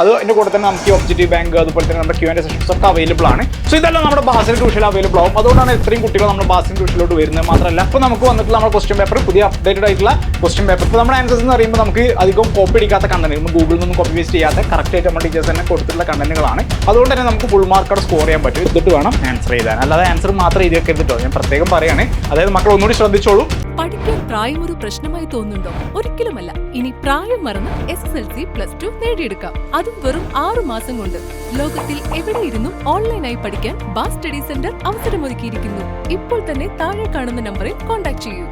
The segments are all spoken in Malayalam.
അത് അതിന്റെ കൂടെ തന്നെ നമുക്ക് ഒബ്ജക്റ്റീവ് ബാങ്ക് അതുപോലെ തന്നെ നമ്മുടെ ക്യൂ ആൻഡ് സെഷൻസ് ഒക്കെ അവൈലബിൾ ആണ്. സോ ഇതെല്ലാം നമ്മുടെ ബാസിൽ ട്യൂഷൻ അവൈലബിൾ ആവും. അതുകൊണ്ടാണ് ഇത്രയും കുട്ടികൾ നമ്മുടെ ബാസിൽ ട്യൂഷനിലോട്ട് വരുന്നത് മാത്രമല്ല. അപ്പോൾ നമുക്ക് വന്നിട്ടുള്ള നമ്മുടെ ക്വസ്റ്റ്യൻ പേപ്പർ പുതിയ അപ്ഡേറ്റഡ് ആയിട്ടുള്ള ക്വസ്റ്റ്യൻ പേപ്പർ ഇപ്പോൾ നമ്മുടെ ആൻസേഴ്സ് എന്ന് പറയുമ്പോൾ നമുക്ക് അധികം കോപ്പി അടിക്കാത്ത കണ്ടന്റ് നമ്മൾ ഗൂഗിളിൽ നിന്നും കോപ്പി വേസ്റ്റ് ചെയ്യാത്ത കറക്റ്റ് ആയിട്ട് നമ്മുടെ ടീച്ചേഴ്സ് തന്നെ കൊടുത്തിട്ടുള്ള കണ്ടന്റുകളാണ് അതുകൊണ്ട് തന്നെ നമുക്ക് ഫുൾ മാർക്കോടെ സ്കോർ ചെയ്യാൻ പറ്റും. ഇതിട്ട് വേണം ആൻസർ ചെയ്താൽ അല്ലാതെ ആൻസർ മാത്രം എഴുതി വെക്കരുത് ഞാൻ പ്രത്യേകം പറയുകയാണ് അതായത് മക്കൾ ഒന്നുകൂടി ശ്രദ്ധിച്ചോളൂ. പഠിക്കാൻ പ്രായം ഒരു പ്രശ്നമായി തോന്നുന്നുണ്ടോ? ഒരിക്കലുമല്ല. ഇനി പ്രായം മറന്ന് S S L C plus two നേടിയെടുക്കാം. അതും വെറും ആറു മാസം കൊണ്ട്. ലോകത്തിൽ എവിടെ ഇരുന്നും ഓൺലൈനായി പഠിക്കാൻ ബാസ് സ്റ്റഡി സെന്റർ അവസരമൊരുക്കിയിരിക്കുന്നു. ഇപ്പോൾ തന്നെ താഴെ കാണുന്ന നമ്പറിൽ കോൺടാക്ട് ചെയ്യൂ.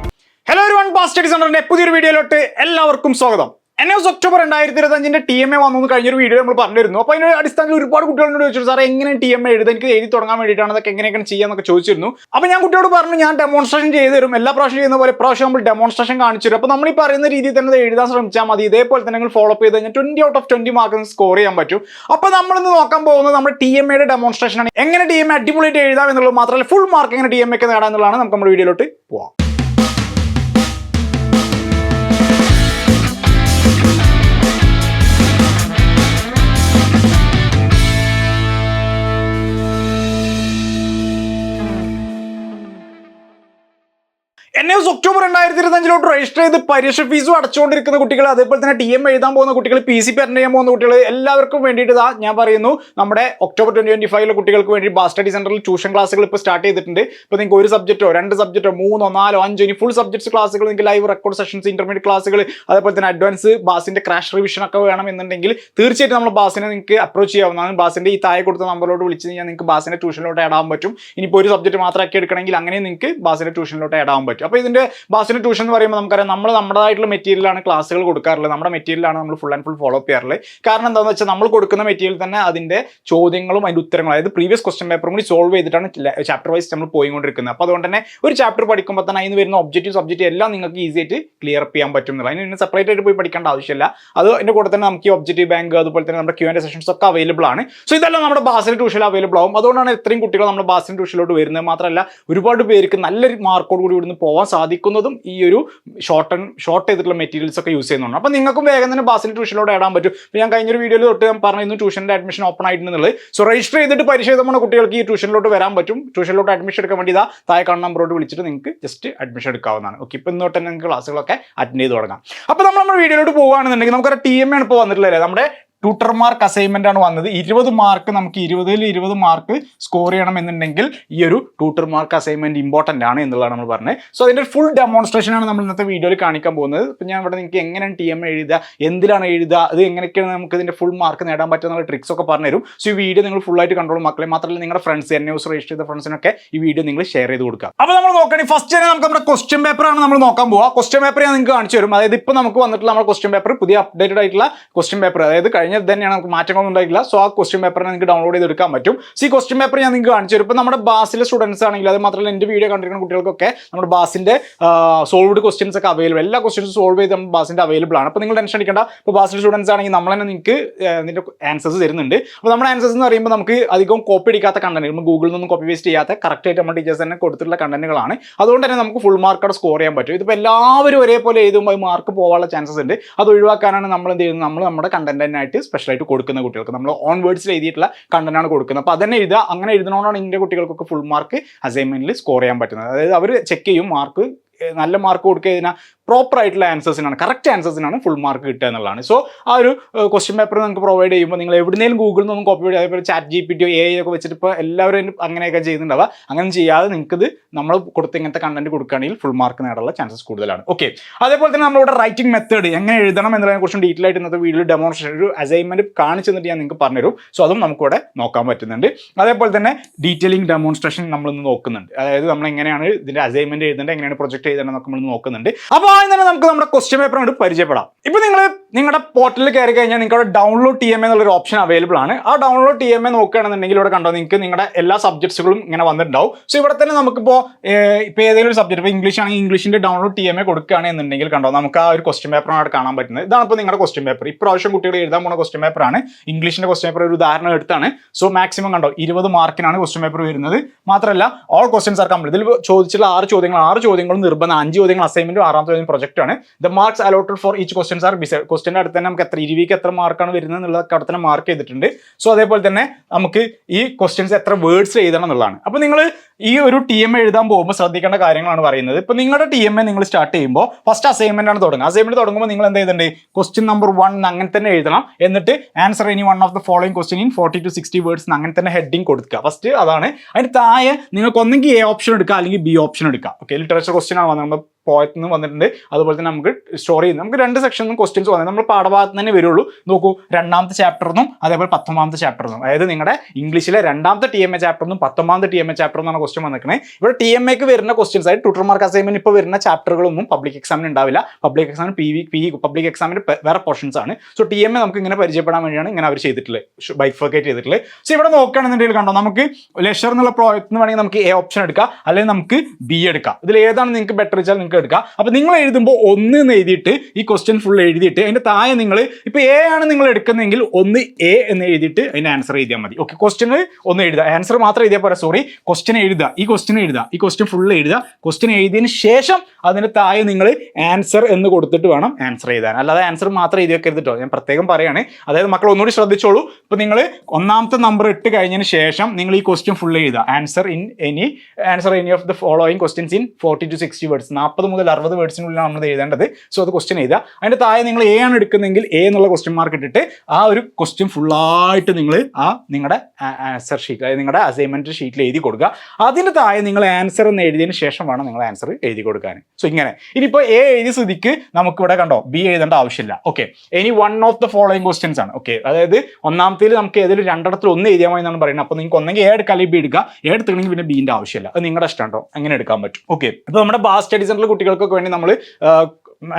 ഹലോ ഒരു വൺ ബാസ് സ്റ്റഡി സെന്ററിന്റെ പുതിയൊരു വീഡിയോയിലോട്ട് എല്ലാവർക്കും സ്വാഗതം. എൻ ഒക്ടോബർ രണ്ടായിരത്തി ഇരുപത്തഞ്ചിന്റെ ടി എം എ വന്നു കഴിഞ്ഞൊരു വീഡിയോ നമ്മൾ പറഞ്ഞിരുന്നു. അപ്പോൾ അതിന്റെ അടിസ്ഥാനത്തിൽ ഒരുപാട് കുട്ടികളോട് ചോദിച്ചു സാറേ എങ്ങനെ ടി എം എ എഴുതാൻ എനിക്ക് എഴുതി തുടങ്ങാൻ വേണ്ടിയിട്ടാണ് അതൊക്കെ എങ്ങനെയൊക്കെ ചെയ്യാന്നൊക്കെ ചോദിച്ചിരുന്നു. അപ്പോൾ ഞാൻ കുട്ടിയോട് പറഞ്ഞു ഞാൻ ഡെമോൺസ്ട്രേഷൻ ചെയ്തു തരും. എല്ലാ പ്രാവശ്യം ചെയ്യുന്ന പോലെ പ്രാവശ്യം നമ്മൾ ഡെമോൺസ്ട്രേഷൻ കാണിച്ചു തരും. അപ്പോൾ നമ്മൾ ഈ പറയുന്ന രീതിയിൽ തന്നെ എഴുതാൻ ശ്രമിച്ചാൽ മതി. ഇതേപോലെ തന്നെ നിങ്ങൾ ഫോളോ ചെയ്ത് കഴിഞ്ഞാൽ twenty out of twenty mark score ചെയ്യാൻ പറ്റും. അപ്പോൾ നമ്മളിന്ന് നോക്കാൻ പോകുന്നത് നമ്മുടെ ടി എം എയുടെ ഡെമോൺസ്ട്രേഷൻ ആണ്. എങ്ങനെ ടി എം എ അടിപൊളിയായിട്ട് എഴുതാം എന്നുള്ളത് മാത്രമല്ല ഫുൾ മാർക്ക് എങ്ങനെ ടി എം ഒക്കെ നേടാം എന്നുള്ളതാണ് നമുക്ക് നമ്മുടെ വീഡിയോയിലോട്ട് പോവാം. എൻ എസ് ഒക്ടോബർ രണ്ടായിരത്തി ഇരുപത്തഞ്ചിലോട്ട് രജിസ്റ്റർ ചെയ്ത് പരീക്ഷ ഫീസും അടച്ചുകൊണ്ടിരിക്കുന്ന കുട്ടികൾ അതേപോലെ തന്നെ ടി എം എഴുതാൻ പോകുന്ന കുട്ടികൾ പി സി പി അറ്റൻഡ് ചെയ്യാൻ പോകുന്ന കുട്ടികൾ എല്ലാവർക്കും വേണ്ടിയിട്ട് ഇതാ ഞാൻ പറയുന്നു. നമ്മുടെ ഒക്ടോബർ ട്വന്റി ട്വന്റി ഫൈവിലെ കുട്ടികൾക്ക് വേണ്ടി ബാസ് സ്റ്റഡി സെന്ററിൽ ട്യൂഷൻ ക്ലാസ്സുകൾ ഇപ്പോൾ സ്റ്റാർട്ട് ചെയ്തിട്ടുണ്ട്. ഇപ്പോൾ നിങ്ങൾക്ക് ഒരു സബ്ജക്റ്റോ രണ്ട് സബ്ജക്റ്റോ മൂന്നോ നാലോ അഞ്ചോ ഇനി ഫുൾ സബ്ജക്ട്സ് ക്ലാസ്സുകൾ നിങ്ങൾക്ക് ലൈവ് റെക്കോർഡ് സെഷൻസ് ഇന്റർമീഡിയറ്റ് ക്ലാസ്സുകൾ അതേപോലെ തന്നെ അഡ്വാൻസ് ബാസിന്റെ ക്രാഷ് റിവിഷൻ ഒക്കെ വേണമെന്നുണ്ടെങ്കിൽ തീർച്ചയായിട്ടും നമ്മൾ ബാസിനെ നിങ്ങൾക്ക് അപ്രോച്ച് ചെയ്യാവുന്നതാണ്. ബാസിന്റെ ഈ താഴെ കൊടുത്ത നമ്പറിലോട്ട് വിളിച്ച് കഴിഞ്ഞാൽ നിങ്ങൾക്ക് ബാസിന്റെ ട്യൂഷനിലോട്ട് ആഡ് ആവാൻ പറ്റും. ഇനിയിപ്പോൾ ഒരു സബ്ജക്റ്റ് മാത്രമാക്കി എടുക്കണമെങ്കിൽ അങ്ങനെ നിങ്ങൾക്ക് ബാസിന്റെ ട്യൂഷനിലോട്ട് ആഡ് പറ്റും. അപ്പോൾ ഇതിന്റെ ബാസിന്റെ ട്യൂഷൻ എന്ന് പറയുമ്പോൾ നമുക്കറിയാം നമ്മൾ നമ്മുടേതായിട്ടുള്ള മെറ്റീരിയലാണ് ക്ലാസ്സുകൾ കൊടുക്കാറുള്ളത്. നമ്മുടെ മെറ്റീരിയലാണ് നമ്മൾ full and full follow up ചെയ്യാറുള്ളത്. കാരണം എന്താണെന്ന് വെച്ചാൽ നമ്മൾ കൊടുക്കുന്ന മെറ്റീരിയൽ തന്നെ അതിന്റെ ചോദ്യങ്ങളും അതിന്റെ ഉത്തരങ്ങളും അതായത് പ്രീവിയസ് ക്വസ്റ്റൻ പേപ്പറും കൂടി സോൾവ് ചെയ്തിട്ടാണ് ചാപ്റ്റർ വൈസ് നമ്മൾ പോയിക്കൊണ്ടിരിക്കുന്നത്. അപ്പോൾ അതുകൊണ്ട് തന്നെ ഒരു ചാപ്റ്റർ പഠിക്കുമ്പോൾ തന്നെ അതിന് വരുന്ന ഒബ്ജക്റ്റീവ് സബ്ജക്റ്റ് എല്ലാം നിങ്ങൾക്ക് ഈസി ആയിട്ട് ക്ലിയർ അപ്പ് ചെയ്യാൻ പറ്റും എന്നുള്ളത് അതിന് സെപ്പറേറ്റ് ആയിട്ട് പോയി പഠിക്കേണ്ട ആവശ്യമില്ല. അത് എന്റെ കൂടെ തന്നെ നമുക്ക് ഈ ഒബ്ജക്റ്റീവ് ബാങ്ക് അതുപോലെ തന്നെ നമ്മുടെ ക്യൂ ആൻഡ് സെഷൻസ് ഒക്കെ അവൈലബിൾ ആണ്. സോ ഇതെല്ലാം നമ്മുടെ ബാസിൽ ട്യൂഷനിൽ അവൈലബിൾ ആവും. അതുകൊണ്ടാണ് ഇത്രയും കുട്ടികൾ നമ്മുടെ ബാസിൽ ട്യൂഷനിലോട്ട് വരുന്നത്. മാത്രമല്ല ഒരുപാട് പേർക്ക് നല്ലൊരു മാർക്കോട് കൂടി ഇവിടുന്ന് പോകാൻ സാധിക്കുന്നതും ഈ ഒരു ഷോർട്ട് ഷോർട്ട് ചെയ്തിട്ടുള്ള മെറ്റീരിയൽസ് ഒക്കെ യൂസ് ചെയ്യുന്നുണ്ട് അപ്പോൾ നിങ്ങൾക്കും വേഗം തന്നെ ബാസിൽ ട്യൂഷനിലോട്ട് ഇടാൻ പറ്റും. ഇപ്പോൾ ഞാൻ കഴിഞ്ഞൊരു വീഡിയോയിൽ തൊട്ട് ഞാൻ പറഞ്ഞിരുന്നു ട്യൂഷന്റെ അഡ്മിഷൻ ഓപ്പൺ ആയിട്ടുണ്ടെന്നുള്ളത്. സോ രജിസ്റ്റർ ചെയ്തിട്ട് പരിശോധന കുട്ടികൾക്ക് ഈ ട്യൂഷനിലോട്ട് വരാൻ പറ്റും. ട്യൂഷനിലോട്ട് അഡ്മിഷൻ എടുക്കാൻ വേണ്ടി ഇതാ താഴെ കാണുന്ന നമ്പറോട് വിളിച്ചിട്ട് നിങ്ങൾക്ക് ജസ്റ്റ് അഡ്മിഷൻ എടുക്കാവുന്നതാണ്. ഓക്കെ ഇപ്പോൾ ഇന്നോട്ട് തന്നെ നിങ്ങൾക്ക് ക്ലാസ്സുകളൊക്കെ അറ്റൻഡ് ചെയ്ത് തുടങ്ങാം. അപ്പോൾ നമ്മൾ നമ്മുടെ വീഡിയോയിലോട്ട് പോകുകയാണെന്നുണ്ടെങ്കിൽ നമുക്കൊരു ടി എം ആണ് ഇപ്പോൾ വന്നിട്ടുള്ളത് നമ്മുടെ ട്യൂട്ടർ മാർക്ക് അസൈൻമെന്റ് ആണ് വന്നത്. ഇരുപത് മാർക്ക് നമുക്ക് ഇരുപതിൽ ഇരുപത് മാർക്ക് സ്കോർ ചെയ്യണം എന്നുണ്ടെങ്കിൽ ഈ ഒരു ട്യൂട്ടർ മാർക്ക് അസൈൻമെന്റ് ഇമ്പോർട്ടന്റ് ആണ് എന്നുള്ളതാണ് നമ്മൾ പറഞ്ഞത്. സോ അതിന്റെ ഫുൾ ഡെമോൺസ്ട്രേഷൻ ആണ് നമ്മൾ ഇന്നത്തെ വീഡിയോയിൽ കാണിക്കാൻ പോകുന്നത്. ഇപ്പം ഞാൻ ഇവിടെ നിങ്ങൾക്ക് എങ്ങനെയാണ് ടി എം എഴുതുക എന്തിലാണ് എഴുതുക അത് എങ്ങനെയൊക്കെയാണ് നമുക്ക് ഇതിന്റെ ഫുൾ മാർക്ക് നേടാൻ പറ്റുന്ന ട്രിക്സ് ഒക്കെ പറഞ്ഞുതരും. സോ ഈ വീഡിയോ നിങ്ങൾ ഫുൾ ആയിട്ട് കണ്ടോളും മക്കളെ മാത്രമല്ല നിങ്ങളുടെ ഫ്രണ്ട്സ് എന്നെ ന്യൂസ് രജിസ്റ്റർ ചെയ്ത ഫ്രണ്ട്സിനൊക്കെ ഈ വീഡിയോ നിങ്ങൾ ഷെയർ ചെയ്ത് കൊടുക്കുക. അപ്പോൾ നമ്മൾ നോക്കണേ ഫസ്റ്റ് തന്നെ നമുക്ക് നമ്മുടെ ക്വസ്റ്റ്യൻ പേപ്പർ ആണ് നമ്മൾ നോക്കാൻ പോകുക ക്വസ്റ്റ്യൻ പേപ്പർ ഞാൻ നിങ്ങൾക്ക് കാണിച്ചു തരും. അതായത് ഇപ്പോൾ നമുക്ക് വന്നിട്ടുള്ള നമ്മുടെ ക്വസ്റ്റ്യൻ പേപ്പർ പുതിയ അപ്ഡേറ്റഡ് ആയിട്ടുള്ള ക്വസ്റ്റ്യൻ പേപ്പർ അതായത് കഴിഞ്ഞ തന്നെയാണ്. നമുക്ക് മാറ്റങ്ങളൊന്നും ഉണ്ടായിട്ടില്ല. സോ ആ ക്വസ്റ്റ്യൻ പേപ്പറിനെ നിങ്ങൾക്ക് ഡൗൺലോഡ് ചെയ്ത് എടുക്കാൻ പറ്റും. സോ ക്വസ്റ്റ്യൻ പേപ്പർ ഞാൻ നിങ്ങൾക്ക് കാണിച്ചു തരും. ഇപ്പോൾ നമ്മുടെ ബാസിലെ സ്റ്റുഡൻസ് ആണെങ്കിൽ അത് മാത്രമല്ല എന്റെ വീഡിയോ കണ്ടിരിക്കുന്ന കുട്ടികൾക്കൊക്കെ നമ്മുടെ ബാസിന്റെ സോൾവ്ഡ് ക്വസ്റ്റ്യൻസ് ഒക്കെ അവൈലബിൾ എല്ലാ ക്വസ്റ്റ്യൻസും സോൾവ് ചെയ്ത് നമ്മുടെ ബാസിന്റെ അവൈലബിൾ ആണ്. അപ്പോൾ നിങ്ങൾ ടെൻഷൻ അടിക്കേണ്ട. ഇപ്പോൾ ബാസിലെ സ്റ്റുഡൻസ് ആണെങ്കിൽ നമ്മൾ തന്നെ നിങ്ങൾക്ക് ഇതിന്റെ ആൻസേഴ്സ് തരുന്നുണ്ട്. അപ്പോൾ നമ്മുടെ ആൻസേഴ്സ് എന്ന് പറയുമ്പോൾ നമുക്ക് അധികം കോപ്പി അടിക്കാത്ത കണ്ടന്റ് നമ്മൾ ഗൂഗിളിൽ നിന്നും കോപ്പി വേസ്റ്റ് ചെയ്യാത്ത കറക്റ്റായിട്ട് നമ്മുടെ ടീച്ചേഴ്സ് തന്നെ കൊടുത്തിട്ടുള്ള കണ്ടന്റുകളാണ് അതുകൊണ്ട് തന്നെ നമുക്ക് ഫുൾ മാർക്ക് അവിടെ സ്കോർ ചെയ്യാൻ പറ്റും. ഇതിപ്പോൾ എല്ലാവരും ഒരേപോലെ എഴുതുമ്പോൾ മാർക്ക് പോകാനുള്ള ചാൻസസ് ഉണ്ട്. അത് ഒഴിവാക്കാനാണ് നമ്മൾ എന്ത് ചെയ്യുന്നത്? നമ്മൾ നമ്മുടെ കണ്ടന്റിനായിട്ട് സ്പെഷ്യലായിട്ട് കൊടുക്കുന്ന കുട്ടികൾക്ക്. നമ്മൾ ഓൺ വേർഡ്സിൽ എഴുതിയിട്ടുള്ള കണ്ടന്റാണ് കൊടുക്കുന്നത്. അപ്പോൾ അതന്നെ എഴുതുക. അങ്ങനെ എഴുതണോണ്ടാണ് ഇന്റെ കുട്ടികൾക്കൊക്കെ ഫുൾ മാർക്ക് അസൈൻമെന്റിൽ സ്കോർ ചെയ്യാൻ പറ്റുന്നത്. അതായത് അവർ ചെക്ക് ചെയ്യും മാർക്ക് നല്ല മാർക്ക് കൊടുക്കുക കഴിഞ്ഞാൽ പ്രോപ്പർ ആയിട്ടുള്ള ആൻസേഴ്സിനാണ് കറക്റ്റ് ആൻസേഴ്സിനാണ് ഫുൾ മാർക്ക് കിട്ടുക എന്നുള്ളതാണ്. സോ ആ ഒരു ക്വസ്റ്റ്യൻ പേപ്പർ നിങ്ങൾക്ക് പ്രൊവൈഡ് ചെയ്യുമ്പോൾ നിങ്ങൾ എവിടെയെങ്കിലും ഗൂഗിളിൽ നിന്നും കോപ്പി ചെയ്ത് അതേപോലെ chat G P T A ഒക്കെ വെച്ചിട്ട് ഇപ്പോൾ എല്ലാവരും അങ്ങനെയൊക്കെ ചെയ്യുന്നുണ്ടാവുക. അങ്ങനെ ചെയ്യാതെ നിങ്ങൾക്കിത് നമ്മൾ കൊടുത്ത ഇങ്ങനത്തെ കണ്ടന്റ് കൊടുക്കുകയാണെങ്കിൽ ഫുൾ മാർക്ക് നേടാനുള്ള ചാൻസസ് കൂടുതലാണ്. ഓക്കെ അതേപോലെ തന്നെ നമ്മളിവിടെ റൈറ്റിംഗ് മെത്തേഡ് എങ്ങനെ എഴുതണം എന്നതിനെ കുറിച്ച് ഡീറ്റെയിൽ ആയിട്ട് ഇന്നത്തെ വീഡിയോയിൽ ഡെമോൺസ്ട്രേഷൻ ഒരു അസൈൻമെന്റ് കാണിച്ചു തന്നിട്ട് ഞാൻ നിങ്ങൾക്ക് പറഞ്ഞുതരും. സോ അതും നമുക്കിവിടെ നോക്കാൻ പറ്റുന്നുണ്ട്. അതേപോലെ തന്നെ ഡീറ്റെയിലിംഗ് ഡെമോൺസ്ട്രേഷൻ നമ്മളിന്ന് നോക്കുന്നുണ്ട്. അതായത് നമ്മൾ എങ്ങനെയാണ് ഇതിന്റെ അസൈൻമെന്റ് എഴുതേണ്ടത് എങ്ങനെയാണ് പ്രൊജക്ട് ചെയ്തേണ്ടത് നമ്മൾ നോക്കുന്നുണ്ട്. അപ്പോൾ ആദ്യം തന്നെ നമുക്ക് നമ്മുടെ ക്വസ്റ്റ്യൻ പേപ്പർ കൊണ്ട് പരിചയപ്പെടാം. ഇപ്പൊ നിങ്ങൾ നിങ്ങളുടെ പോർട്ടലിൽ കയറി കഴിഞ്ഞാൽ നിങ്ങളുടെ ഡൗൺലോഡ് ടി എം എന്നുള്ളൊരു ഓപ്ഷൻ അവൈലബിൾ ആണ്. ആ ഡൗൺലോഡ് ടി എം എ നോക്കുകയാണെന്നുണ്ടെങ്കിൽ ഇവിടെ കണ്ടോ നിങ്ങൾക്ക് നിങ്ങളുടെ എല്ലാ സബ്ജക്ട്സുകളും ഇങ്ങനെ വന്നിട്ടുണ്ടാവും. സോ ഇവിടെ തന്നെ നമുക്കിപ്പോൾ ഇപ്പോൾ ഏതെങ്കിലും ഒരു സബ്ജക്ട് ഇപ്പോൾ ഇംഗ്ലീഷ് ആണെങ്കിൽ ഇംഗ്ലീഷിന്റെ ഡൗൺലോഡ് ടി എം എ കൊടുക്കുകയാണെന്നുണ്ടെങ്കിൽ കണ്ടോ നമുക്ക് ആ ഒരു ക്വസ്റ്റ്യൻ പേപ്പറാണ് കാണാൻ പറ്റുന്നത്. ഇതാണ് ഇപ്പോൾ നിങ്ങളുടെ ക്വസ്റ്റ്യൻ പേപ്പർ ഇപ്രാവശ്യം കുട്ടികൾ എഴുതാൻ പോകുന്ന ക്വസ്റ്റ്യൻ പേപ്പറാണ് ഇംഗ്ലീഷിന്റെ ക്വസ്റ്റ്യൻ പേപ്പർ ഒരു ഉദാഹരണം എടുത്താണ്. സോ മാക്സിമം കണ്ടോ ഇരുപത് മാർക്കിനാണ് ക്വസ്റ്റ്യൻ പേപ്പർ വരുന്നത്. മാത്രമല്ല ഓൾ ക്വസ്റ്റ്യൻസ് ആർ കംപ്ലീറ്റ് ഇതിൽ ചോദിച്ചുള്ള ആറ് ചോദ്യങ്ങൾ ആറ് ചോദ്യങ്ങളും നിർബന്ധം അഞ്ച് ചോദ്യങ്ങൾ അസൈൻമെന്റും ആറാമത്തെ ചോദ്യം പ്രൊജക്റ്റ് ആണ്. The marks allotted for each questions are ക്വസ്റ്റ്യന്റെ അടുത്ത് തന്നെ നമുക്ക് എത്ര ഇരുവിക്ക് എത്ര മാർക്കാണ് വരുന്നത് എന്നുള്ളതൊക്കെ അവിടെ തന്നെ മാർക്ക് ചെയ്തിട്ടുണ്ട്. സോ അതേപോലെ തന്നെ നമുക്ക് ഈ ക്വസ്റ്റ്യൻസ് എത്ര വേർഡ്സ് എഴുതണം എന്നുള്ളതാണ്. അപ്പോൾ നിങ്ങൾ ഈ ഒരു ടി എം എഴുതാൻ പോകുമ്പോൾ ശ്രദ്ധിക്കേണ്ട കാര്യങ്ങളാണ് പറയുന്നത്. ഇപ്പൊ നിങ്ങളുടെ ടി എം എ നിങ്ങൾ സ്റ്റാർട്ട് ചെയ്യുമ്പോൾ ഫസ്റ്റ് അസൈൻമെന്റ് ആണ് തുടങ്ങുക. അസൈൻമെന്റ് തുടങ്ങുമ്പോൾ നിങ്ങൾ എന്ത് ചെയ്തിട്ടുണ്ട് ക്വസ്റ്റ്യൻ നമ്പർ വൺ അങ്ങനെ തന്നെ എഴുതണം. എന്നിട്ട് answer any one of the following question in forty two sixty words അങ്ങനെ തന്നെ ഹെഡിങ് കൊടുക്കുക. ഫസ്റ്റ് അതാണ്. അതിന് താഴെ നിങ്ങൾക്ക് ഒന്നെങ്കിൽ എ ഓപ്ഷൻ എടുക്കുക അല്ലെങ്കിൽ ബി ഓപ്ഷൻ എടുക്കുക. ഓക്കെ ലിറ്ററേച്ചർ ക്വസ്റ്റ്യൻ ആണ് നമ്മൾ പോയത്ത് നിന്ന് വന്നിട്ടുണ്ട്. അതുപോലെ തന്നെ നമുക്ക് സ്റ്റോറി ചെയ്യുന്നത് നമുക്ക് രണ്ട് സെക്ഷനിലും ക്വസ്റ്റ്യൻസ് വന്നത് നമ്മൾ പാഠഭാഗത്ത് തന്നെ വരുള്ളൂ. നോക്കൂ രണ്ടാമത്തെ ചാപ്റ്ററിനും അതേപോലെ പത്തൊമ്പതാമത്തെ ചാപ്റ്ററിനും അതായത് നിങ്ങളുടെ ഇംഗ്ലീഷിലെ രണ്ടാമത്തെ ടി എം എ ചാപ്റ്ററിനും പത്തൊമ്പതാമത്തെ ടി എം എ ചാപ്റ്റർ എന്നാണ് ക്വസ്റ്റ്യൻ വന്നിരിക്കുന്നത് ഇവിടെ ടി എം എക്ക് വരുന്ന ക്വസ്റ്റ്യൻസ് ആയിട്ട് ട്യൂട്ടർ മാർക്ക് അസൈൻമെന്റ് ഇപ്പോൾ വരുന്ന ചാപ്റ്ററുകളൊന്നും പബ്ലിക് എക്സാമിന് ഉണ്ടാവില്ല. പബ്ലിക് എക്സാമിന് പി വി പി പബ്ലിക് എക്സാമിന് വേറെ പോർഷൻസ് ആണ്. സോ ടി എം എ നമുക്ക് ഇങ്ങനെ പരിചയപ്പെടാൻ വേണ്ടിയാണ് ഇങ്ങനെ അവർ ചെയ്തിട്ടുള്ളത് ബൈഫർക്കേറ്റ് ചെയ്തിട്ടുള്ളത് സോ ഇവിടെ നോക്കുകയാണെന്നുണ്ടെങ്കിൽ കണ്ടോ നമുക്ക് ലെഷർ എന്നുള്ള പ്രോജക്റ്റ് വേണമെങ്കിൽ നമുക്ക് എ ഓപ്ഷൻ എടുക്കാം. അല്ലെങ്കിൽ നമുക്ക് ബി എടുക്കാം. ഇതിൽ ഏതാണ് നിങ്ങൾക്ക് ബെറ്റർ വെച്ചാൽ നിങ്ങൾക്ക് എടുക്കാം. അപ്പോൾ നിങ്ങൾ എഴുതുമ്പോൾ ഒന്ന് എന്ന് എഴുതിയിട്ട് ഈ ക്വസ്റ്റ്യൻ ഫുൾ എഴുതിയിട്ട് അതിന്റെ താഴെ നിങ്ങൾ ഇപ്പോൾ എ ആണ് നിങ്ങൾ എടുക്കുന്നതെങ്കിൽ ഒന്ന് എ എന്ന് എഴുതിയിട്ട് അതിന്റെ ആൻസർ എഴുതിയാൽ മതി. ഓക്കെ ക്വസ്റ്റ്യന് ഒന്ന് എഴുതുക. ആൻസർ മാത്രം എഴുതിയാൽ പോരാ സോറി ക്വസ്റ്റ്യൻ എഴുതുക. ഈ ക്വസ്റ്റ്യൻ എഴുതുക. ഈ ക്വസ്റ്റ്യൻ ഫുൾ എഴുതുക. ക്വസ്റ്റ്യൻ എഴുതിയതിന് ശേഷം അതിന്റെ താഴെ നിങ്ങൾ ആൻസർ എന്ന് കൊടുത്തിട്ട് വേണം ആൻസർ എഴുതാൻ. അല്ലാതെ ആൻസർ മാത്രം എഴുതി വെക്കരുത് കേട്ടോ ഞാൻ പ്രത്യേകം പറയാണ്. അതായത് മക്കൾ ഒന്നുകൂടി ശ്രദ്ധിച്ചോളൂ. ഇപ്പൊ നിങ്ങൾ ഒന്നാമത്തെ നമ്പർ ഇട്ട് കഴിഞ്ഞതിന് ശേഷം നിങ്ങൾ ഈ ക്വസ്റ്റ്യൻ ഫുൾ എഴുതുക. Answer in any answer any of the following questions in forty two sixty words നാൽപ്പത് മുതൽ അറുപത് വേർഡ്സിനുള്ളിലാണ് നമ്മൾ എഴുതേണ്ടത്. സോ അത് ക്വസ്റ്റ്യൻ എഴുതുക. അതിന്റെ താഴെ നിങ്ങൾ എ ആണ് എടുക്കുന്നതെങ്കിൽ എ എന്നുള്ള ക്വസ്റ്റ്യൻ മാർക്ക് ഇട്ടിട്ട് ആ ഒരു ക്വസ്റ്റ്യൻ ഫുള്ളായിട്ട് നിങ്ങൾ ആ നിങ്ങളുടെ ആൻസർ ഷീറ്റ് അതായത് നിങ്ങളുടെ അസൈൻമെന്റ് ഷീറ്റിൽ എഴുതി കൊടുക്കുക. അതിന് താഴെ നിങ്ങൾ ആൻസർ എന്ന് എഴുതിയതിന് ശേഷം വേണം നിങ്ങൾ ആൻസർ എഴുതി കൊടുക്കാൻ. സോ ഇങ്ങനെ. ഇനിയിപ്പോൾ എ എഴുതി സ്ഥിതിക്ക് നമുക്കിവിടെ കണ്ടോ? ബി എഴുതേണ്ട ആവശ്യമില്ല. ഓക്കെ ഇനി one of the following questions ആണ്. ഓക്കെ അതായത് ഒന്നാമത്തേൽ നമുക്ക് ഏതെങ്കിലും രണ്ടിടത്തിൽ ഒന്ന് എഴുതിയാൽ മതി എന്നാണ് പറയുന്നത്. അപ്പോൾ നിങ്ങൾക്ക് ഒന്നെങ്കിൽ എ എടുക്കാം അല്ലെങ്കിൽ ബി എടുക്കുക എ എടുത്തിട്ടുണ്ടെങ്കിൽ പിന്നെ ബീന്റെ ആവശ്യമില്ല. അത് നിങ്ങളുടെ ഇഷ്ടം കേട്ടോ. അങ്ങനെ എടുക്കാൻ പറ്റും. ഓക്കെ അപ്പോൾ നമ്മുടെ ബാസ് സ്റ്റഡി കുട്ടികൾക്കൊക്കെ വേണ്ടി നമ്മൾ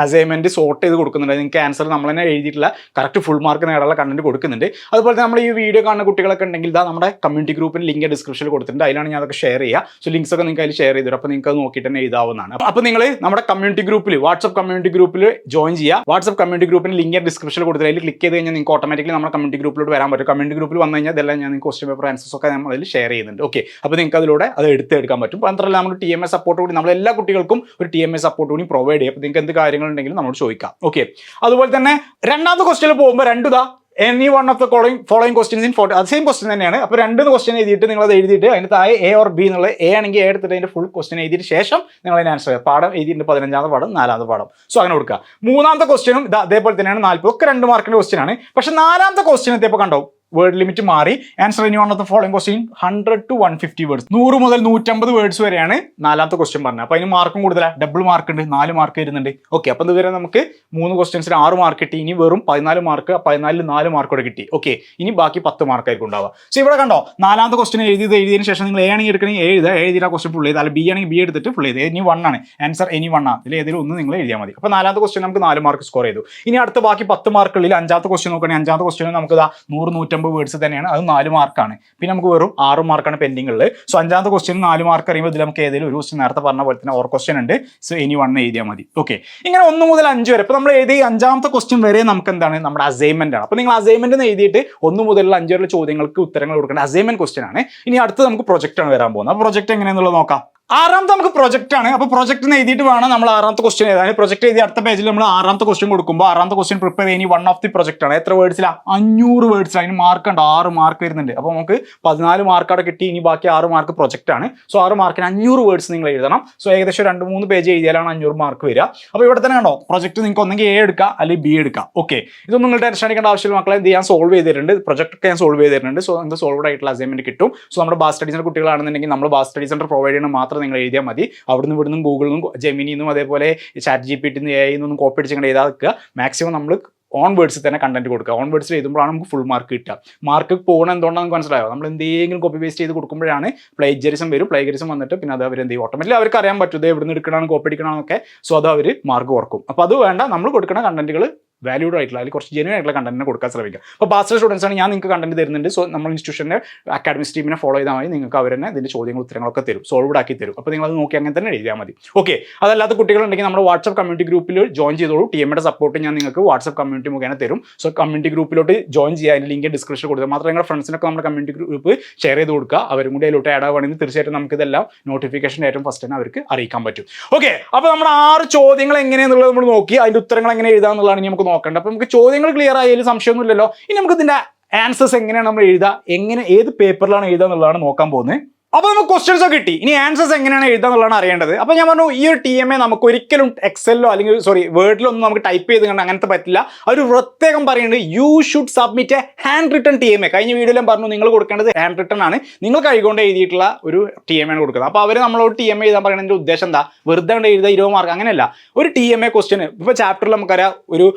അസൈൻമെന്റ് സോർട്ട് ചെയ്ത് കൊടുക്കുന്നുണ്ട്. നിങ്ങൾക്ക് ആൻസർ നമ്മൾ തന്നെ എഴുതിയിട്ടുള്ള കറക്റ്റ് ഫുൾ മാർക്ക് നേടാനുള്ള കണ്ടന്റ് കൊടുക്കുന്നുണ്ട്. അതുപോലെ തന്നെ നമ്മൾ ഈ വീഡിയോ കാണുന്ന കുട്ടികളൊക്കെ ഉണ്ടെങ്കിൽ ഇതാ നമ്മുടെ കമ്മ്യൂണിറ്റി ഗ്രൂപ്പിന് ലിങ്ക് ഡിസ്ക്രിപ്ഷനിൽ കൊടുത്തിട്ടുണ്ട്. അതിലാണ് ഞാൻ അതൊക്കെ ഷെയർ ചെയ്യുക. സോ ലിങ്ക്സ് ഒക്കെ നിങ്ങൾക്ക് അതിൽ ഷെയർ ചെയ്തിട്ട് അപ്പോൾ നിങ്ങൾക്ക് അത് നോക്കിയിട്ട് തന്നെ എഴുതാവുന്നതാണ്. അപ്പോൾ നിങ്ങൾ നമ്മുടെ കമ്മ്യൂണിറ്റി ഗ്രൂപ്പിൽ വാട്സ്ആപ്പ് കമ്മ്യൂണിറ്റി ഗ്രൂപ്പിൽ ജോയിൻ ചെയ്യുക. വാട്സ്ആപ്പ് കമ്മ്യൂണിറ്റി ഗ്രൂപ്പിന് ലിങ്ക് ഡിസ്ക്രിപ്ഷനിൽ കൊടുത്തിട്ട് അതിൽ ക്ലിക്ക് ചെയ്ത് കഴിഞ്ഞാൽ നിങ്ങൾക്ക് ഓട്ടോമാറ്റിക്കലി നമ്മുടെ കമ്മ്യൂണിറ്റി ഗ്രൂപ്പിലോട്ട് വരാൻ പറ്റും. കമ്മ്യൂണിറ്റി ഗ്രൂപ്പിൽ വന്നു കഴിഞ്ഞാൽ ഇതെല്ലാം ഞാൻ നിങ്ങൾക്ക് ക്വസ്റ്റ്യൻ പേപ്പർ ആൻസേഴ്സ് ഒക്കെ നമ്മൾ അതിൽ ഷെയർ ചെയ്യുന്നുണ്ട്. ഓക്കെ അപ്പോൾ നിങ്ങൾക്ക് അതിലൂടെ അത് എടുത്തെടുക്കാൻ പറ്റും. മാത്രമല്ല നമ്മൾ ടി എം എസ് സപ്പോർട്ട് കൂടി നമ്മൾ എല്ലാ കുട്ടികൾക്കും ഒരു ടി എം എസ് സപ്പോർട്ട് കൂടി പ്രൊവൈഡ് ചെയ്യും അപ്പോൾ നിങ്ങൾക്ക് എന്ത് കാര്യങ്ങളുണ്ടെങ്കിലും നമ്മളോട് ചോദിക്കാം. ഓക്കെ അതുപോലെ തന്നെ രണ്ടാമത്തെ ക്വസ്റ്റ്യനിൽ പോകുമ്പോൾ രണ്ടുതാ any one of the calling following questions in photo അത് സെയിം ക്വസ്റ്റ്യൻ തന്നെയാണ്. അപ്പോൾ രണ്ട് ക്വസ്റ്റ്യൻ എഴുതിയിട്ട് നിങ്ങൾ അത് എഴുതിയിട്ട് അതിന് താഴെ എ ഓർ ബി എന്നുള്ള എ ആണെങ്കിൽ എ എടുത്തിട്ട് അതിന്റെ ഫുൾ ക്വസ്റ്റ്യൻ എഴുതിയിട്ട് ശേഷം നിങ്ങൾ അതിന് ആൻസർ ചെയ്യുക. പാഠം എഴുതിയിട്ട് പതിനഞ്ചാമത്തെ പാഠം നാലാമത്തെ പാഠം. സോ അങ്ങനെ കൊടുക്കുക. മൂന്നാമത്തെ ക്വസ്റ്റ്യനും ഇത് അതേപോലെ തന്നെയാണ് നാൽപ്പത് ഒക്കെ രണ്ട് മാർക്കിന്റെ ക്വസ്റ്റ്യൻ ആണ്. പക്ഷേ നാലാമത്തെ ക്വസ്റ്റ്യൻ എത്തിയപ്പോൾ കണ്ടോ? വേർഡ് ലിമിറ്റ് മാറി. ആൻസർ ഇനി one of the following question hundred to one fifty words നൂറ് മുതൽ നൂറ്റമ്പത് വേർഡ്സ് വരെയാണ് നാലാമത്തെ ക്വസ്റ്റ്യൻ പറഞ്ഞത്. അപ്പോൾ അതിന് മാർക്കും കൂടുതലാണ് ഡബിൾ മാർക്ക് ഉണ്ട് നാല് മാർക്ക് വരുന്നുണ്ട്. ഓക്കെ അപ്പോൾ ഇതുവരെ നമുക്ക് മൂന്ന് ക്വസ്റ്റ്യൻസിന് ആറ് മാർക്ക് കിട്ടി. ഇനി വെറും പതിനാല് മാർക്ക് പതിനാലിൽ നാല് മാർക്ക് കൂടെ കിട്ടി. ഓക്കെ ഇനി ബാക്കി പത്ത് മാർക്കായിരിക്കും ഉണ്ടാവുക. സോ ഇവിടെ കണ്ടോ നാലാമത്തെ ക്വസ്റ്റ്യൻ എഴുതിയത് എഴുതിയതിന് ശേഷം നിങ്ങൾ എ ആണെങ്കിൽ എടുക്കണമെങ്കിൽ എഴുതുക. എഴുതിയിട്ട് ആ ക്വസ്റ്റ്യൻ ഫുൾ ചെയ്ത് അല്ലെങ്കിൽ ബി ആണെങ്കിൽ ബി എടുത്തിട്ട് ഫുൾ ചെയ്ത്. ഇനി വൺ ആണ്. ആൻസർ എനി വൺ ആണ്. ഇതിൽ ഏതെങ്കിലും ഒന്ന് നിങ്ങൾ എഴുതിയാൽ മതി. അപ്പോൾ നാലാമത്തെ ക്വസ്റ്റ്യൻ നമുക്ക് നാല് മാർക്ക് സ്കോർ ചെയ്തു. ഇനി അടുത്ത ബാക്കി പത്ത് മാർക്കുള്ളിൽ അഞ്ചാമത്തെ ക്വസ്റ്റ്യൻ നോക്കുകയാണെങ്കിൽ അഞ്ചാമത്തെ ക്വസ്റ്റ്യൻ നമുക്ക് നൂറ് നൂറ്റമ്പത് വേർഡ്സ് തന്നെയാണ്. അത് നാല് മാർക്കാണ് പിന്നെ നമുക്ക് വെറും ആറ് മാർക്കാണ് പെൻഡിംഗ് ഉള്ളത്. സോ അഞ്ചാമത്തെ ക്വസ്റ്റ്യൻ നാല് മാർക്ക് അറിയുമ്പോൾ ഇതിൽ നമുക്ക് ഏതെങ്കിലും ഒരു ക്വസ്റ്റ്യൻ നേരത്തെ പറഞ്ഞ പോലെ തന്നെ ഓർ ക്വസ്റ്റ്യൻ ഉണ്ട്. സോ ഇനി വൺ എഴുതിയാൽ മതി. ഓക്കെ ഇങ്ങനെ ഒന്ന് മുതൽ അഞ്ച് വരെ. അപ്പോൾ നമ്മൾ എഴുതി അഞ്ചാമത്തെ ക്വസ്റ്റ്യൻ വരെ നമുക്ക് എന്താണ്? നമ്മുടെ അസൈൻമെന്റ് ആണ്. അപ്പോൾ നിങ്ങൾ അസൈൻമെന്റ് എഴുതിയിട്ട് ഒന്ന് മുതലുള്ള അഞ്ച് വരെയുള്ള ചോദ്യങ്ങൾക്ക് ഉത്തരങ്ങൾ കൊടുക്കേണ്ട അസൈൻമെന്റ് ക്വസ്റ്റ്യൻ ആണ്. ഇനി അടുത്ത് നമുക്ക് പ്രൊജക്റ്റ് ആണ് വരാൻ പോകുന്നത്. അപ്പോൾ പ്രൊജക്റ്റ് എങ്ങനെയാണെന്നുള്ളത് നോക്കാം. ആറാമത്തെ നമുക്ക് പ്രൊജക്റ്റ് ആണ്. അപ്പോൾ പ്രൊജക്റ്റ് എഴുതിയിട്ട് വേണം നമ്മൾ ആറാമത്തെ ക്വസ്റ്റ്യൻ എഴുതാൻ. പ്രൊജക്ട് എഴുതി അടുത്ത പേജിൽ നമ്മൾ ആറാമത്തെ ക്വസ്റ്റ്യൻ കൊടുക്കുമ്പോൾ ആറാമത്തെ ക്വസ്റ്റ്യൻ പ്രിപ്പയർ ചെയ്യുന്ന വൺ ഓഫ് ദി പ്രൊജക്റ്റ് ആണ്. എത്ര വേർഡ്സിലാണ് അഞ്ഞൂറ് വേർഡ്സിൽ അതിന് മാർക്ക് ഉണ്ട്. ആറ് മാർക്ക് വരുന്നുണ്ട്. അപ്പോൾ നമുക്ക് പതിനാല് മാർക്ക് അവിടെ കിട്ടി. ഇനി ബാക്കി ആറ് മാർക്ക് പ്രൊജക്റ്റ് ആണ്. സോ ആറ് മാർക്കിന് അഞ്ഞൂറ് വേർഡ്സ് നിങ്ങൾ എഴുതണം. സോ ഏകദേശം രണ്ട് മൂന്ന് പേജ് എഴുതിയാലാണ് അഞ്ഞൂറ് മാർക്ക് വരിക. അപ്പോൾ ഇവിടെ തന്നെ കണ്ടോ? പ്രൊജക്റ്റ് നിങ്ങൾക്ക് ഒന്നെങ്കിൽ എ എടുക്കുക അല്ലെങ്കിൽ ബി എടുക്കുക ഓക്കെ ഇതൊന്നും നിങ്ങൾ ടെൻഷൻ അടിക്കേണ്ട ആവശ്യമില്ല മക്കളെ. എന്ത് ഞാൻ സോൾവ് ചെയ്തിട്ടുണ്ട്. പ്രൊജക്റ്റ് ഒക്കെ ഞാൻ സോൾവ് ചെയ്തിട്ടുണ്ട്. സോ നിങ്ങൾക്ക് സോൾവ് ആയിട്ടുള്ള അസൈൻമെന്റ് കിട്ടും. സോ നമ്മുടെ ബാസ് സ്റ്റഡി സെന്റർ കുട്ടികളാണെന്നുണ്ടെങ്കിൽ നമ്മൾ ബാസ് സ്റ്റഡീസ് സെന്റർ പ്രൊവൈഡ് ചെയ്യണം മാത്രം നിങ്ങൾ എഴുതിയാൽ മതി. അവിടുന്ന് ഇവിടുന്ന് ഗൂഗിളിൽ നിന്നും ജെമിനിന്നും അതേപോലെ ചാറ്റ് ജി പി ടി എ നിന്നും കോപ്പി അടിച്ച് നിങ്ങൾ വെക്കുക മാക്സിമം നമ്മൾ ഓൺ വേർഡ്സ് തന്നെ കണ്ടന്റ് കൊടുക്കുക. ഓൺ വേർഡ്സ് എഴുതുമ്പോഴാണ് നമുക്ക് ഫുൾ മാർക്ക് കിട്ടുക. മാർക്ക് പോകണം എന്തുകൊണ്ടാണ് നമുക്ക് മനസ്സിലായോ? നമ്മൾ എന്തെങ്കിലും കോപ്പി പേസ്റ്റ് ചെയ്ത് കൊടുക്കുമ്പോഴാണ് പ്ലേജറിസം വരും. പ്ലേജറിസം വന്നിട്ട് പിന്നെ അത് അവർ എന്ത് ചെയ്യും? അവർക്ക് അറിയാൻ പറ്റും. ഇത് എവിടെ നിന്ന് എടുക്കണമെന്ന് കോപ്പി അടിക്കണമെന്നൊക്കെ സോ അത് അവർ മാർക്ക് കുറക്കും അപ്പോൾ അത് വേണ്ട. നമ്മൾ കൊടുക്കുന്ന കണ്ടന്റുകൾ വാല്യൂഡ് ആയിട്ടുള്ള അല്ലെങ്കിൽ കുറച്ച് ജെനുവൻ ആയിട്ടുള്ള കണ്ടന്റിനെ കൊടുക്കാൻ ശ്രമിക്കുക. അപ്പോൾ ബാസ്റ്റർ സ്റ്റുഡൻസ് ആണ് ഞാൻ നിങ്ങൾക്ക് കണ്ടന്റ് തരുന്നുണ്ട്. സോ നമ്മൾ ഇൻസ്റ്റിറ്റ്യൂഷന്റെ അക്കാഡമിക് ടീമിനെ ഫോളോ ചെയ്താൽ മതി. നിങ്ങൾക്ക് അവർ തന്നെ ഇതിന്റെ ചോദ്യങ്ങൾ ഉത്തരങ്ങളൊക്കെ തരും. സോൾവ് ആക്കി തരും. അപ്പോൾ നിങ്ങൾ അത് നോക്കി അങ്ങനെ തന്നെ എഴുതിയാൽ മതി. ഓക്കെ അതല്ലാത്ത കുട്ടികളുണ്ടെങ്കിൽ നമ്മുടെ വാട്സ്ആപ്പ് കമ്മ്യൂണിറ്റി ഗ്രൂപ്പിൽ ജോയിൻ ചെയ്തോളൂ. ടി എമ്മിയുടെ സപ്പോർട്ട് ഞാൻ നിങ്ങൾക്ക് വാട്സ്ആപ്പ് കമ്മ്യൂണിറ്റി മുഖേന തരും. സോ കമ്മ്യൂണിറ്റി ഗ്രൂപ്പിലോട്ട് ജോയിൻ ചെയ്യാൻ അതിന്റെ ലിങ്ക് ഡിസ്ക്രിപ്ഷൻ കൊടുക്കുക. മാത്രമേ നിങ്ങളുടെ ഫ്രണ്ട്സിനൊക്കെ നമ്മുടെ കമ്മ്യൂണിറ്റി ഗ്രൂപ്പ് ഷെയർ ചെയ്ത് കൊടുക്കുക. അവരും കൂടി അതിലോട്ട് ആഡ് ആവുകയാണെങ്കിൽ തീർച്ചയായിട്ടും നമുക്ക് ഇതെല്ലാം നോട്ടിഫിക്കേഷൻ ഏറ്റവും ഫസ്റ്റ് തന്നെ അവർക്ക് അറിയിക്കാൻ പറ്റും. ഓക്കെ അപ്പോൾ നമ്മുടെ ആറ് ചോദ്യങ്ങൾ എങ്ങനെയാണെന്നുള്ളത് നമ്മൾ നോക്കി. അതിന്റെ ഉത്തരങ്ങൾ എങ്ങനെ എഴുതാന്നുള്ളതാണ് നമുക്ക് നോക്കേണ്ടത് അപ്പോൾ നമുക്ക് ചോദ്യങ്ങൾ ക്ലിയർ ആയാലും സംശയമൊന്നുമില്ലല്ലോ. ഇനി നമുക്ക് ഇതിന്റെ ആൻസേഴ്സ് എങ്ങനെയാണ് നമ്മൾ എഴുതുക? എങ്ങനെ ഏത് പേപ്പറിലാണ് എഴുതുക എന്നുള്ളതാണ് നോക്കാൻ പോകുന്നത്. അപ്പോൾ നമുക്ക് ക്വസ്റ്റ്യൻസ് ഒക്കെ കിട്ടി. ഇനി ആൻസേഴ്സ് എങ്ങനെയാണ് എഴുതുക എന്നുള്ളതാണ് അറിയേണ്ടത്. അപ്പോൾ ഞാൻ പറഞ്ഞു ഈ ഒരു ടി എം എ നമുക്ക് ഒരിക്കലും എക്സലിലോ അല്ലെങ്കിൽ സോറി വേർഡിലോ ഒന്നും നമുക്ക് ടൈപ്പ് ചെയ്ത് കണ്ട് അങ്ങനത്തെ പറ്റില്ല. ഒരു പ്രത്യേകം പറയുന്നത് you should submit a hand written T M A കഴിഞ്ഞ വീഡിയോയിലും പറഞ്ഞു നിങ്ങൾ കൊടുക്കേണ്ടത് ഹാൻഡ് റിട്ടൺ ആണ്. നിങ്ങൾ കൈകൊണ്ട് എഴുതിയിട്ടുള്ള ഒരു ടി എം എ ആണ് കൊടുക്കുന്നത്. അപ്പോൾ അവർ നമ്മളോട് ടി എം എ എഴുതാൻ പറയുന്നതിന്റെ ഉദ്ദേശം എന്താ? വെറുതെ കൊണ്ട് എഴുതുക ഇരുപത് മാർക്ക് അങ്ങനെയല്ല. ഒരു ടി എം എ ക്വസ്റ്റ്യൻ ഇപ്പോൾ ചാപ്റ്ററിൽ നമുക്കറിയാം ഒരു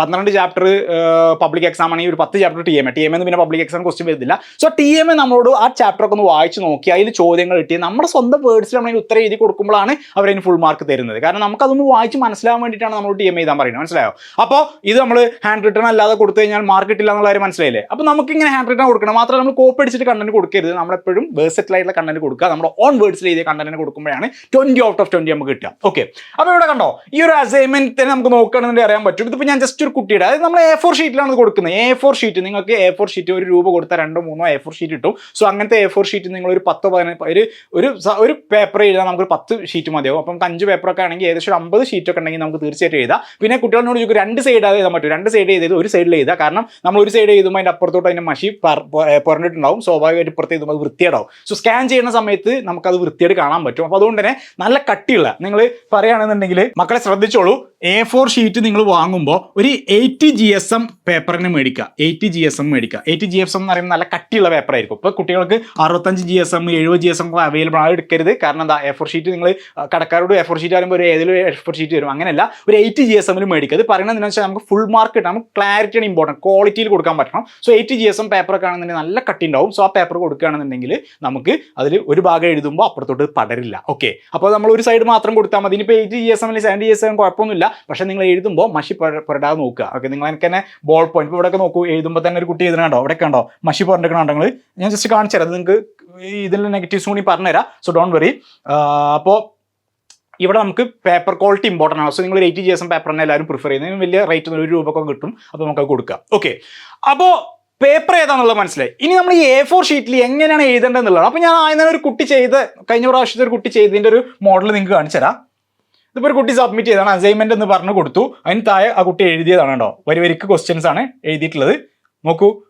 പന്ത്രണ്ട് ചാപ്റ്റർ പബ്ലിക് എക്സാം ആണെങ്കിൽ ഒരു പത്ത് chapter T M A T M എന്ന് പിന്നെ പബ്ലിക് എക്സാം ക്വസ്റ്റ്യൻ വരുന്നില്ല. സോ ടി എം എ നമ്മളോട് ആ ചാപ്റ്റർ ഒക്കെ ഒന്ന് വായിച്ച് നോക്കി അതിൽ ചോദ്യങ്ങൾ കിട്ടി. നമ്മുടെ സ്വന്തം വേർഡ്സിൽ നമ്മൾ ഉത്തരം എഴുതി കൊടുക്കുമ്പോഴാണ് അവരതിന് ഫുൾ മാർക്ക് തരുന്നത്. കാരണം നമുക്കതൊന്ന് വായിച്ച് മനസ്സിലാവാൻ വേണ്ടിയിട്ടാണ് നമ്മൾ ടി എം എഴുതാൻ പറയുന്നത്. മനസ്സിലായോ? അപ്പോൾ ഇത് നമ്മൾ ഹാൻഡ് റിട്ടേൺ അല്ലാതെ കൊടുത്തു കഴിഞ്ഞാൽ മാർക്ക് കിട്ടില്ല എന്നുള്ള കാര്യം മനസ്സിലായില്ലേ? അപ്പോൾ നമുക്ക് ഇങ്ങനെ ഹാൻഡ് റിട്ടേൺ കൊടുക്കണം. മാത്രമല്ല നമ്മൾ കോപ്പി അടിച്ചിട്ട് കണ്ടന്റ് കൊടുക്കരുത്. നമ്മളെപ്പോഴും വേഴ്സറ്റൽ ആയിട്ടുള്ള കണ്ടന്റ് കൊടുക്കുക. നമ്മുടെ ഓൺ വേർഡ്സിൽ എഴുതിയ കണ്ടന്റ് കൊടുക്കുമ്പോഴാണ് ട്വന്റി ഔട്ട് ഓഫ് ട്വന്റി നമുക്ക് കിട്ടുക. ഓക്കെ അപ്പോൾ ഇവിടെ കണ്ടോ? ഈ ഒരു അസൈൻമെന്റ് തന്നെ നമുക്ക് നോക്കുകയാണെന്നുണ്ടെങ്കിൽ അറിയാൻ പറ്റും. ഇതിപ്പോൾ ഞാൻ ജസ്റ്റ് ഒരു കുട്ടിയുടെ അതായത് നമ്മൾ എ ഫോർ ഷീറ്റിലാണ് കൊടുക്കുന്നത്. എ ഫോർ ഷീറ്റ് നിങ്ങൾക്ക് എ ഫോർ ഷീറ്റ് ഒരു രൂപ കൊടുത്താൽ രണ്ടോ മൂന്നോ എ ഫോർ ഷീറ്റ് കിട്ടും. സോ അങ്ങനത്തെ എ ഫോർ ഷീറ്റ് നിങ്ങൾ ഒരു പത്തോ പതിനൊന്ന് ഒരു ഒരു ഒരു പേപ്പർ എഴുതാൻ നമുക്ക് പത്ത് ഷീറ്റ് മതിയാവും അപ്പം അഞ്ച് പേപ്പറൊക്കെ ആണെങ്കിൽ ഏകദേശം ഒരു അമ്പത് ഷീറ്റ് ഒക്കെ ഉണ്ടെങ്കിൽ നമുക്ക് തീർച്ചയായിട്ടും എഴുതാം. പിന്നെ കുട്ടികളോട് ചോദിക്കും രണ്ട് സൈഡ് എഴുതാൻ പറ്റും രണ്ട് സൈഡ് എഴുതിയത് ഒരു സൈഡിൽ എഴുതാം. കാരണം നമ്മൾ ഒരു സൈഡ് എഴുതുമ്പോൾ അതിന്റെ അപ്പുറത്തോട്ട് അതിന്റെ മഷി പുറണ്ടിട്ടുണ്ടാവും സ്വാഭാവികമായിട്ട് ഇപ്പുറത്ത് എഴുതുമ്പോൾ അത് വൃത്തിയേടാവും സോ സ്കാൻ ചെയ്യുന്ന സമയത്ത് നമുക്കത് വൃത്തിയായിട്ട് കാണാൻ പറ്റും. അപ്പോൾ അതുകൊണ്ട് തന്നെ നല്ല കട്ടിയുള്ള നിങ്ങൾ പറയുകയാണെന്നുണ്ടെങ്കിൽ മക്കളെ ശ്രദ്ധിച്ചോളൂ. എ ഫോർ ഷീറ്റ് നിങ്ങൾ വാങ്ങുമ്പോൾ ഒരു എയ്റ്റ് ജി എസ് എം പേപ്പറിന് മേടിക്കുക. എയ്റ്റ് ജി എസ് എം മേടിക്കുക. എയ്റ്റ് ജി എസ് എം എന്ന് പറയുമ്പോൾ നല്ല കട്ടിയുള്ള പേപ്പർ ആയിരിക്കും. ഇപ്പോൾ കുട്ടികൾക്ക് അറുപത്തഞ്ച് ജി എസ് എം എഴുപത് ജി എസ് എം അവൈലബിൾ ആണ്. എടുക്കരുത്. കാരണം എന്താ എ ഫോർ ഷീറ്റ് നിങ്ങൾ കടക്കാരോട് എ ഫോർ ഷീറ്റ് ആകുമ്പോൾ ഒരു ഏതെങ്കിലും എ ഫോർ ഷീറ്റ് വരും. അങ്ങനെയല്ല ഒരു എയ്റ്റ് ജി എസ് എമ്മിൽ മേടിക്കുക. അത് പറയുന്നത് എന്താണെന്ന് വെച്ചാൽ നമുക്ക് ഫുൾ മാർക്ക് കിട്ടാം നമുക്ക് ക്ലാരിറ്റിയാണ് ഇമ്പോർട്ടന്റ് ക്വാളിറ്റിയിൽ കൊടുക്കാൻ പറ്റണം. So eight G S M paper ഒക്കെ ആണെന്നുണ്ടെങ്കിൽ നല്ല കട്ടി ഉണ്ടാവും. സോ ആ പേപ്പർ കൊടുക്കുകയാണെന്നുണ്ടെങ്കിൽ നമുക്ക് അതിൽ ഒരു ഭാഗം എഴുതുമ്പോൾ അപ്പുറത്തോട്ട് പടരില്ല. ഓക്കെ അപ്പോൾ നമ്മൾ ഒരു സൈഡ് മാത്രം കൊടുത്താൽ മതി. ഇനിയിപ്പോൾ എയ്റ്റ് ജി എസ് എം അല്ലെങ്കിൽ സെവന്റി ജി എസ് എം കുഴപ്പമൊന്നുമില്ല. പക്ഷേ നിങ്ങൾ എഴുതുമ്പോൾ മഷി പുര- പുരടാതെ നോക്കുക. ഓക്കെ നിങ്ങൾ എനിക്ക് തന്നെ ബോൾ പോയിന്റ് ഇപ്പോൾ ഇവിടെയൊക്കെ നോക്കൂ എഴുതുമ്പോൾ തന്നെ ഒരു കുട്ടി എഴുതണോ അവിടെ കണ്ടോ മഷി പുരണ്ടിക്കണോ നിങ്ങൾ ഞാൻ ജസ്റ്റ് കാണിച്ചു തരാം. നിങ്ങൾക്ക് ഇതിൽ നെഗറ്റീവ്സ് കൂടി പറഞ്ഞുതരാം. സോ ഡോണ്ട് വെറി അപ്പോൾ ഇവിടെ നമുക്ക് പേപ്പർ ക്വാളിറ്റി ഇമ്പോർട്ടന്റ് ആണ്. സോ നിങ്ങൾ എസ് എം പേപ്പർ തന്നെ എല്ലാവരും പ്രിഫർ ചെയ്യുന്നത്. വലിയ റേറ്റ് ഒരു രൂപ ഒക്കെ കിട്ടും. അപ്പോൾ നമുക്ക് കൊടുക്കാം. ഓക്കെ അപ്പോൾ പേപ്പർ ഏതാണെന്നുള്ളത് മനസ്സിലായി. ഇനി നമ്മൾ ഈ എ ഫോർ ഷീറ്റിൽ എങ്ങനെയാണ് എഴുതേണ്ടതെന്നുള്ളത്. അപ്പോൾ ഞാൻ ആദ്യം ഒരു കുട്ടി ചെയ്ത് കഴിഞ്ഞ പ്രാവശ്യത്തെ ഒരു കുട്ടി ചെയ്തതിന്റെ ഒരു മോഡൽ നിങ്ങൾക്ക് കാണിച്ചു തരാം. ഇതിപ്പോൾ ഒരു കുട്ടി സബ്മിറ്റ് ചെയ്താണ് അസൈൻമെന്റ് എന്ന് പറഞ്ഞു കൊടുത്തു. അതിന് താഴെ ആ കുട്ടി എഴുതിയതാണ് കേട്ടോ. വരി വരിക്ക് ക്വസ്റ്റ്യൻസ് ആണ് എഴുതിയിട്ടുള്ളത്. നോക്കൂ.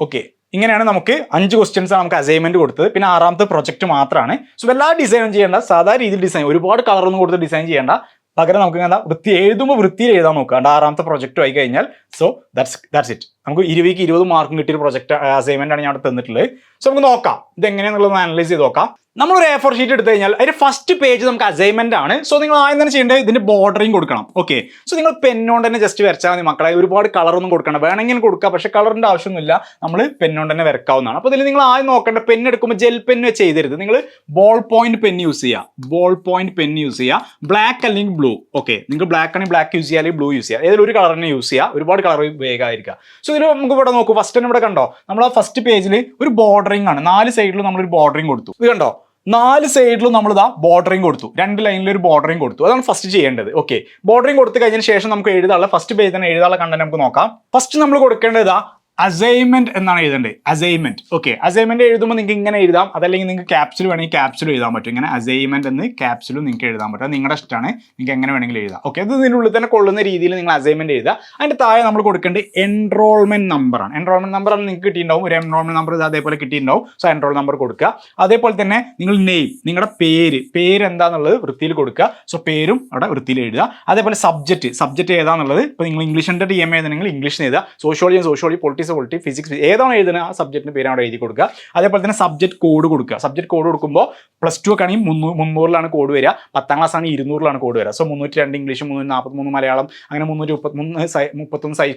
ഓക്കെ ഇങ്ങനെയാണ് നമുക്ക് അഞ്ച് ക്വസ്റ്റ്യൻസ് നമുക്ക് അസൈൻമെന്റ് കൊടുത്തത്. പിന്നെ ആറാമത്തെ പ്രൊജക്ട് മാത്രമാണ്. സോ എല്ലാ ഡിസൈനും ചെയ്യേണ്ട. സാധാരണ രീതിയിൽ ഡിസൈൻ ഒരുപാട് കളറൊന്നും കൊടുത്ത് ഡിസൈൻ ചെയ്യേണ്ട. പകരം നമുക്ക് എന്താ വൃത്തി എഴുതുമ്പോൾ വൃത്തിയിൽ എഴുതാൻ നോക്കുക ആറാമത്തെ പ്രൊജക്റ്റ് ആയി കഴിഞ്ഞാൽ. സോ ദാറ്റ്സ് ദാറ്റ്സ് ഇറ്റ് നമുക്ക് ഇരുപതിക്ക് ഇരുപത് മാർക്കും കിട്ടിയ പ്രൊജക്ട് അസൈൻമെന്റ് ആണ് ഞാൻ അവിടെ തന്നിട്ടുള്ളത്. സോ നമുക്ക് നോക്കാം. ഇത് എങ്ങനെയാണെന്നുള്ളത് അനലൈസ് ചെയ്ത് നോക്കാം. നമ്മളൊരു എ ഫോർ ഷീറ്റ് എടുത്തു കഴിഞ്ഞാൽ അതിന്റെ ഫസ്റ്റ് പേജ് നമുക്ക് അസൈൻമെന്റ് ആണ്. സോ നിങ്ങൾ ആദ്യം തന്നെ ചെയ്യേണ്ടത് ഇതിന്റെ ബോർഡറിങ് കൊടുക്കണം. ഓക്കെ സോ നിങ്ങൾ പെന്നോണ്ട് തന്നെ ജസ്റ്റ് വരച്ചാൽ മതി മക്കളെ. ഒരുപാട് കളറൊന്നും കൊടുക്കണം വേണമെങ്കിൽ കൊടുക്കാം. പക്ഷേ കളറിന്റെ ആവശ്യമൊന്നുമില്ല. നമ്മൾ പെന്നോണ്ട് തന്നെ വരക്കാവുന്നതാണ്. അപ്പോൾ ഇതിൽ നിങ്ങൾ ആദ്യം നോക്കേണ്ട. പെൻ എടുക്കുമ്പോൾ ജെൽ പെൻ വെച്ച് ചെയ്തരുത് നിങ്ങൾ ബോൾ പോയിന്റ് പെൻ യൂസ് ചെയ്യുക ബോൾ പോയിന്റ് പെൻ യൂസ് ചെയ്യുക ബ്ലാക്ക് അല്ലെങ്കിൽ ബ്ലൂ ഓക്കെ നിങ്ങൾ ബ്ലാക്ക് ആണെങ്കിൽ ബ്ലാക്ക് യൂസ് ചെയ്യുക അല്ലെങ്കിൽ ബ്ലൂ യൂസ് ചെയ്യുക ഏതെങ്കിലും ഒരു കളർ തന്നെ യൂസ് ചെയ്യുക ഒരുപാട് കളർ വേഗമായിരിക്കുക സോ ഇതിൽ നമുക്ക് ഇവിടെ നോക്കൂ. ഫസ്റ്റ് ഇവിടെ കണ്ടോ? നമ്മൾ ആ ഫസ്റ്റ് പേജിൽ ഒരു ബോർഡറിംഗ് ആണ്. നാല് സൈഡിലും ഒരു ബോർഡറിംഗ് കൊടുത്തു. ഇത് കണ്ടോ? നാല് സൈഡിലും നമ്മൾ ഇതാ ബോർഡറിംഗ് കൊടുത്തു. രണ്ട് ലൈനിൽ ഒരു ബോർഡറിംഗ് കൊടുത്തു. അതാണ് ഫസ്റ്റ് ചെയ്യേണ്ടത്. ഓക്കെ ബോർഡറിംഗ് കൊടുത്തു കഴിഞ്ഞതിന് ശേഷം നമുക്ക് എഴുതാനുള്ള ഫസ്റ്റ് പേജ് തന്നെ എഴുതാനുള്ള കണ്ടന്റ് നമുക്ക് നോക്കാം. ഫസ്റ്റ് നമ്മൾ കൊടുക്കേണ്ടത് ഇതാ അസൈൻമെന്റ് എന്നാണ് എഴുതേണ്ടത് അസൈൻമെന്റ് ഓക്കെ അസൈൻമെന്റ് എഴുതുമ്പോൾ നിങ്ങൾക്ക് ഇങ്ങനെ എഴുതാം. അതല്ലെങ്കിൽ നിങ്ങൾക്ക് ക്യാപ്സിൽ വേണമെങ്കിൽ ക്യാപ്സിൽ എഴുതാൻ പറ്റും. ഇങ്ങനെ അസൈൻമെന്റ് എന്ന് ക്യാപ്സിലും നിങ്ങൾക്ക് എഴുതാൻ പറ്റും. നിങ്ങളുടെ ഇഷ്ടമാണ് നിങ്ങൾക്ക് എങ്ങനെ വേണമെങ്കിലും എഴുതാം. ഓക്കെ അത് ഇതിനുള്ളിൽ തന്നെ കൊള്ളുന്ന രീതിയിൽ നിങ്ങൾ അസൈൻമെന്റ് എഴുതുക. അതിന്റെ താഴെ നമ്മൾ കൊടുക്കേണ്ടത് എൻറോൾമെന്റ് നമ്പറാണ് എൻറോൾമെന്റ് നമ്പർ ആണ് നിങ്ങൾക്ക് കിട്ടിയിട്ടുണ്ടാവും. ഒരു എൻറോൾമെന്റ് നമ്പർ അതേപോലെ കിട്ടിയിട്ടുണ്ടാവും. സോ എൻറോൾ നമ്പർ കൊടുക്കുക. അതേപോലെ തന്നെ നിങ്ങൾ നെയിം നിങ്ങളുടെ പേര്. പേര് എന്താണെന്നുള്ളത് വൃത്തിയിൽ കൊടുക്കുക. സോ പേരും അവിടെ വൃത്തിയിൽ എഴുതുക. അതേപോലെ സബ്ജക്റ്റ് സബ്ജക്റ്റ് ഏതാണെന്നുള്ളത് ഇപ്പോൾ നിങ്ങൾ ഇംഗ്ലീഷിന്റെ ഡി എം എഴുതണമെങ്കിൽ ഇംഗ്ലീഷിന് എഴുതുക. Sociology sociology politics polity physics ഏതാണ് എഴുതുന്നത് ആ സബ്ജക്റ്റിന് പേര് അവിടെ എഴുതി കൊടുക്കുക. അതേപോലെ തന്നെ സബ്ജക്ട് കോഡ് കൊടുക്കുക. സബ്ജക്ട് കോഡ് കൊടുക്കുമ്പോൾ പ്ലസ് ടു ഒക്കെ ആണെങ്കിൽ മുന്നൂ മുന്നൂറിലാണ് കോഡ് വരിക. പത്താം ക്ലാസ് ആണെങ്കിൽ ഇരുന്നൂറിലാണ് കോഡ് വരിക. സോ മുന്നൂറ്റി രണ്ട് ഇംഗ്ലീഷ് മുന്നൂറ്റി നാൽപ്പത്തി മൂന്ന് മലയാളം അങ്ങനെ മുന്നൂറ്റി മുപ്പത്തിമൂന്ന് സൈ മുപ്പത്തൊന്ന് സൈ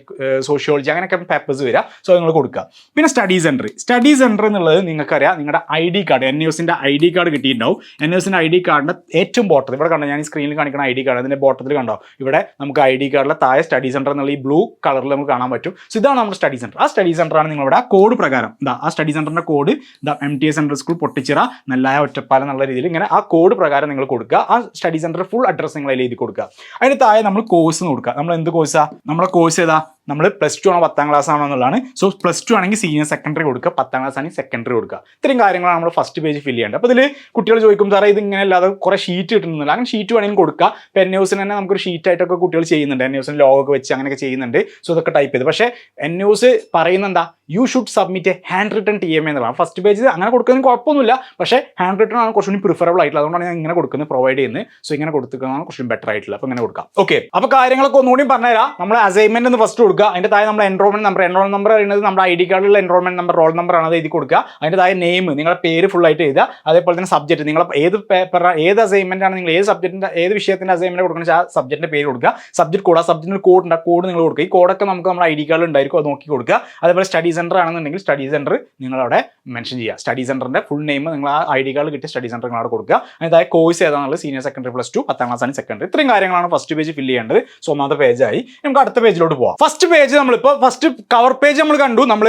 സോഷ്യോളജി അങ്ങനെയൊക്കെ പേപ്പേഴ്സ് വരിക. സോ നിങ്ങൾ കൊടുക്കുക. പിന്നെ സ്റ്റഡി സെന്റർ സ്റ്റഡി സെന്റർ എന്നുള്ളത് നിങ്ങൾക്കറിയാം. നിങ്ങളുടെ ഐ ഡി കാർഡ് എൻ യുസിന്റെ ഐ ഡി കാർഡ് കിട്ടിയിട്ടുണ്ടാവും. എൻ യുസിന്റെ ഐ ഡി കാർഡിന്റെ ഏറ്റവും ബോട്ടത്തിൽ ഇവിടെ കണ്ടോ? ഞാൻ ഈ സ്ക്രീനിൽ കാണിക്കുന്ന ഐ ഡി കാർഡ് അതിന്റെ ബോട്ടത്തിൽ കണ്ടോ? ഇവിടെ നമുക്ക് ഐ ഡി കാർഡിലെ താഴെ സ്റ്റഡി സെന്റർ എന്നുള്ള ഈ ബ്ലൂ കളറിൽ നമുക്ക് കാണാൻ പറ്റും. സോ ഇതാണ് നമ്മുടെ സ്റ്റഡി സെന്റർ ആ സ്റ്റഡി സെന്ററാണ് നിങ്ങളിവിടെ ആ കോഡ് പ്രകാരം. ഇതാ ആ സ്റ്റഡി സെന്ററിന്റെ കോഡ് ഇതാ M T S central school Pottichira Nellaya Ottapalam എന്നുള്ള രീതിയിൽ ഇങ്ങനെ ആ കോഡ് പ്രകാരം നിങ്ങൾ കൊടുക്കുക. ആ സ്റ്റഡി സെന്റർ ഫുൾ അഡ്രസ്സ് നിങ്ങൾ എഴുതി കൊടുക്കുക. അതിന് താഴെ നമ്മൾ കോഴ്സ് കൊടുക്കുക നമ്മൾ എന്ത് കോഴ്സാ നമ്മുടെ കോഴ്സ് ഏതാ? നമ്മൾ പ്ലസ് ടു ആണോ പത്താം ക്ലാസ് ആണോ എന്നുള്ളതാണ്. സോ പ്ലസ് ടു ആണെങ്കിൽ സീനിയർ സെക്കൻഡറി കൊടുക്കുക പത്താം ക്ലാസ് ആണെങ്കിൽ സെക്കൻഡറി കൊടുക്കുക. ഇത്രയും കാര്യങ്ങളാണ് നമ്മൾ ഫസ്റ്റ് പേജ് ഫില്ല് ചെയ്യേണ്ടത്. അപ്പോൾ ഇതിൽ കുട്ടികൾ ചോദിക്കും സാറേ ഇത് ഇങ്ങനെ അല്ലാതെ കുറേ ഷീറ്റ് കിട്ടുന്നില്ല. അങ്ങനെ ഷീറ്റ് വേണമെങ്കിൽ കൊടുക്കുക. ഇപ്പോൾ എൻ ന്യൂസിന് തന്നെ നമുക്കൊരു ഷീറ്റ് ആയിട്ടൊക്കെ കുട്ടികൾ ചെയ്യുന്നുണ്ട്. എൻ ന്യൂസിന് ലോഗൊക്കെ വെച്ച് അങ്ങനെയൊക്കെ ചെയ്യുന്നുണ്ട്. സോ ഇതൊക്കെ ടൈപ്പ് ചെയ്ത്. പക്ഷേ എൻ ന്യൂസ് പറയുന്ന എന്താ? You should submit hand written T M എന്നുള്ളതാണ് ഫസ്റ്റ് പേജ് അങ്ങനെ കൊടുക്കുന്നതിന് കുഴപ്പമൊന്നുമില്ല. പക്ഷേ ഹാൻഡ് റിട്ടൺ ആണ് കുറച്ചുകൂടി പ്രിഫറബിൾ ആയിട്ടുള്ളത്. അതുകൊണ്ടാണ് ഞാൻ ഇങ്ങനെ കൊടുക്കുന്നത് പ്രൊവൈഡ് ചെയ്യുന്നത്. സോ ഇങ്ങനെ കൊടുക്കുന്നതാണ് കുറച്ചും ബെറ്റർ ആയിട്ടുള്ളത്. അപ്പോൾ ഇങ്ങനെ കൊടുക്കാം. ഓക്കെ അപ്പോൾ കാര്യങ്ങളൊക്കെ ഒന്നുകൂടി പറഞ്ഞുതരാം. നമ്മൾ അസൈൻമെന്റ് എന്ന് ഫസ്റ്റ് കൊടുക്കുക. അതിന്റെ താഴെ നമ്മൾ എൻറോൾമെന്റ് നമ്പർ എൻറോൾമെന്റ് നമ്പർ പറയുന്നത് നമ്മുടെ ഐ ഡി കാർഡിലുള്ള എൻറോൾമെന്റ് നമ്പർ റോൾ നമ്പർ ആണ് അത് എഴുതി കൊടുക്കുക. അതിന്റെ താഴെ നെയിം നിങ്ങളുടെ പേര് ഫുൾ ആയിട്ട് എഴുതുക. അതേപോലെ തന്നെ സബ്ജക്ട് നിങ്ങൾ ഏത് പേപ്പർ ഏത് അസൈൻമെന്റ് ആണ് നിങ്ങൾ ഏത് സബ്ജക്റ്റിന്റെ ഏത് വിഷയത്തിന്റെ അസൈൻമെന്റ് കൊടുക്കുന്ന ആ സബ്ജക്റ്റിന്റെ പേര് കൊടുക്കുക. സബ്ജക്ട് കൂടാ സബ്ജക്റ്റിന് കോഡ് ഉണ്ട്. കോഡ് നിങ്ങൾ കൊടുക്കുക. ഈ കോഡൊക്കെ നമുക്ക് നമ്മുടെ ഐ ഡി കാർഡിൽ ഉണ്ടായിരിക്കും. അത് നോക്കി കൊടുക്കുക. അതേപോലെ സ്റ്റഡി സെന്റർ ആണെന്നുണ്ടെങ്കിൽ സ്റ്റഡി സെന്റർ നിങ്ങൾ അവിടെ മെൻഷൻ ചെയ്യുക സ്റ്റഡി സെന്ററിന്റെ ഫുൾ നെയിം നിങ്ങൾ ആ ഐ ഡി കാർഡ് കിട്ടിയ സ്റ്റഡി സെന്റർ നിങ്ങൾ അവിടെ കൊടുക്കുക. അതായത് കോഴ്സ് ഏതാണെന്നുള്ളത് സീനിയർ സെക്കൻഡറി പ്ലസ് ടു പത്താം ക്ലാസ് ആണ് സെക്കൻഡറി ഇത്രയും കാര്യങ്ങളാണ് ഫസ്റ്റ് പേജ് ഫില്ല് ചെയ്യേണ്ടത്. സോ ഒന്നാമത്തെ പേജായി നമുക്ക് അടുത്ത പേജിലോട്ട് പോകാം ഫസ്റ്റ് പേജ് നമ്മളിപ്പോൾ ഫസ്റ്റ് കവർ പേജ് നമ്മൾ കണ്ടു. നമ്മൾ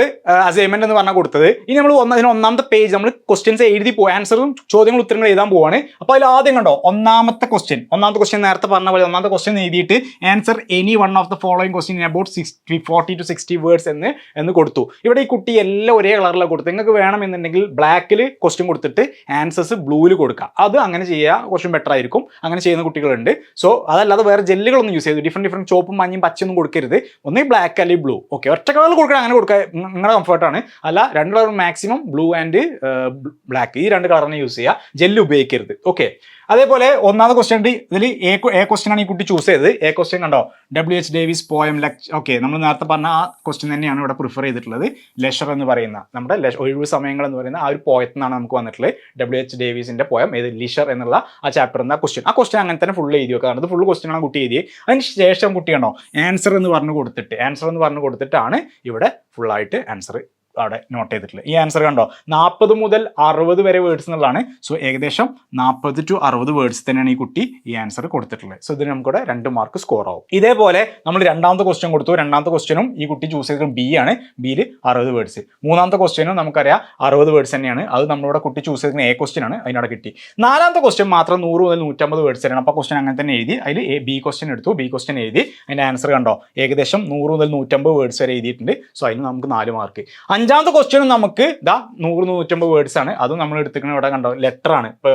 അസൈൻമെന്റ് എന്ന് പറഞ്ഞാൽ കൊടുത്തത്. ഇനി നമ്മൾ ഒന്നതിന് ഒന്നാമത്തെ പേജ് നമ്മൾ ക്വസ്റ്റ്യൻസ് എഴുതി പോകും ആൻസറും ചോദ്യങ്ങൾ ഉത്തരങ്ങൾ എഴുതാൻ പോവാണ്. അപ്പോൾ അതിൽ ആദ്യം കണ്ടോ? ഒന്നാമത്തെ ക്വസ്റ്റ്യൻ ഒന്നാമത്തെ ക്വസ്റ്റ്യൻ നേരത്തെ പറഞ്ഞ പോലെ ഒന്നാമത്തെ ക്വസ്റ്റ്യൻ എഴുതിയിട്ട് answer any one of the following question about sixty forty to sixty words എന്ന് എന്ന് കൊടുത്തു. ഇവിടെ ഈ കുട്ടി എല്ലാം ഒരേ കളറിലാണ് കൊടുത്തത്. നിങ്ങൾക്ക് വേണമെന്നുണ്ടെങ്കിൽ ബ്ലാക്കിൽ ക്വസ്റ്റ്യൻ കൊടുത്തിട്ട് ആൻസേഴ്സ് ബ്ലൂവിൽ കൊടുക്കുക അത് അങ്ങനെ ചെയ്യുക കുറച്ചും ബെറ്റർ ആയിരിക്കും. അങ്ങനെ ചെയ്യുന്ന കുട്ടികളുണ്ട്. സോ അതല്ലാതെ വേറെ ജെല്ലുകളൊന്നും യൂസ് ചെയ്തു ഡിഫറെന്റ് ഡിഫറെന്റ് ചോപ്പും മഞ്ഞയും പച്ചയൊന്നും കൊടുക്കരുത്. ഒന്നീ ബ്ലാക്ക് അല്ലെങ്കിൽ ബ്ലൂ ഓക്കെ ഒറ്റ കളറിൽ കൊടുക്കുക അങ്ങനെ കൊടുക്കുക നിങ്ങളുടെ കംഫർട്ടാണ് അല്ല രണ്ട് colour maximum blue and black ഈ രണ്ട് കളറിനെ യൂസ് ചെയ്യുക ജെല്ല് ഉപയോഗിക്കരുത്. ഓക്കെ അതേപോലെ ഒന്നാമത്തെ ക്വസ്റ്റ്യൻ ഇതിൽ എ ക്വസ്റ്റ്യൻ ആണ് ഈ കുട്ടി ചൂസ് ചെയ്തത്. എ ക്വസ്റ്റ്യൻ കണ്ടോ? W H Davies poem lecture okay നമ്മൾ നേരത്തെ പറഞ്ഞ ആ ക്വസ്റ്റ്യൻ തന്നെയാണ് ഇവിടെ പ്രിഫർ ചെയ്തിട്ടുള്ളത്. ലെഷർ എന്ന് പറയുന്ന നമ്മുടെ ഒഴിവ് സമയങ്ങൾ എന്ന് പറയുന്ന ആ ഒരു പോയത്തിൽ നിന്നാണ് നമുക്ക് വന്നിട്ടുള്ളത്. ഡബ്ല്യു എച്ച് ഡേവിസിന്റെ പോയം ഏത് ലിഷർ എന്നുള്ള ആ ചാപ്റ്റർ എന്ന ക്വസ്റ്റ്യൻ ആ ക്വസ്റ്റ്യൻ അങ്ങനെ തന്നെ ഫുൾ എഴുതി വെക്കാറുണ്ട്. ഫുൾ ക്വസ്റ്റ്യൻ ആണ് കുട്ടി എഴുതിയത്. അതിന് ശേഷം കുട്ടി ആൻസർ എന്ന് പറഞ്ഞു കൊടുത്തിട്ട് ആൻസർ എന്ന് പറഞ്ഞു കൊടുത്തിട്ടാണ് ഇവിടെ ഫുള്ളായിട്ട് ആൻസർ അവിടെ നോട്ട് ചെയ്തിട്ടുള്ളത് ഈ ആൻസർ കണ്ടോ? നാൽപ്പത് മുതൽ അറുപത് വരെ വേർഡ്സ് എന്നുള്ളതാണ്. സോ ഏകദേശം നാൽപ്പത് ടു അറുപത് വേർഡ്സ് തന്നെയാണ് ഈ കുട്ടി ഈ ആൻസർ കൊടുത്തിട്ടുള്ളത്. സോ ഇതിന് നമുക്കിവിടെ രണ്ട് മാർക്ക് സ്കോർ ആവും. ഇതേപോലെ നമ്മൾ രണ്ടാമത്തെ ക്വസ്റ്റ്യൻ കൊടുത്തു. രണ്ടാമത്തെ ക്വസ്റ്റ്യനും ഈ കുട്ടി ചൂസ് ചെയ്തത് ബി ആണ്. ബിയിൽ അറുപത് വേർഡ്സ് മൂന്നാമത്തെ ക്വസ്റ്റ്യനും നമുക്കറിയാം അറുപത് വേർഡ്സ് തന്നെയാണ്. അത് നമ്മളിവിടെ കുട്ടി ചൂസ് ചെയ്തിരുന്ന എ ക്വസ്റ്റ്യൻ ആണ്. അതിനവിടെ കിട്ടി. നാലാമത്തെ ക്വസ്റ്റ്യൻ മാത്രം നൂറ് മുതൽ നൂറ്റമ്പത് വേർഡ്സ് തന്നെയാണ്. അപ്പോൾ ക്വസ്റ്റ്യൻ അങ്ങനെ തന്നെ എഴുതി. അതിൽ എ ബി ക്വസ്റ്റ്യൻ എടുത്തു. ബി ക്വസ്റ്റ്യൻ എഴുതി. അതിന്റെ ആൻസർ കണ്ടോ? ഏകദേശം നൂറ് മുതൽ നൂറ്റമ്പത് വേർഡ്സ് വരെ എഴുതിയിട്ടുണ്ട്. സോ അതിന് നമുക്ക് നാല് മാർക്ക് അഞ്ചാമത്തെ ക്വസ്റ്റ്യനും നമുക്ക് ഇതാ നൂറ് നൂറ്റമ്പത് വേർഡ്സ് ആണ്. അതും നമ്മൾ എടുത്തിരിക്കുന്നത് ഇവിടെ കണ്ടോ ലെറ്റർ ആണ്. ഇപ്പോൾ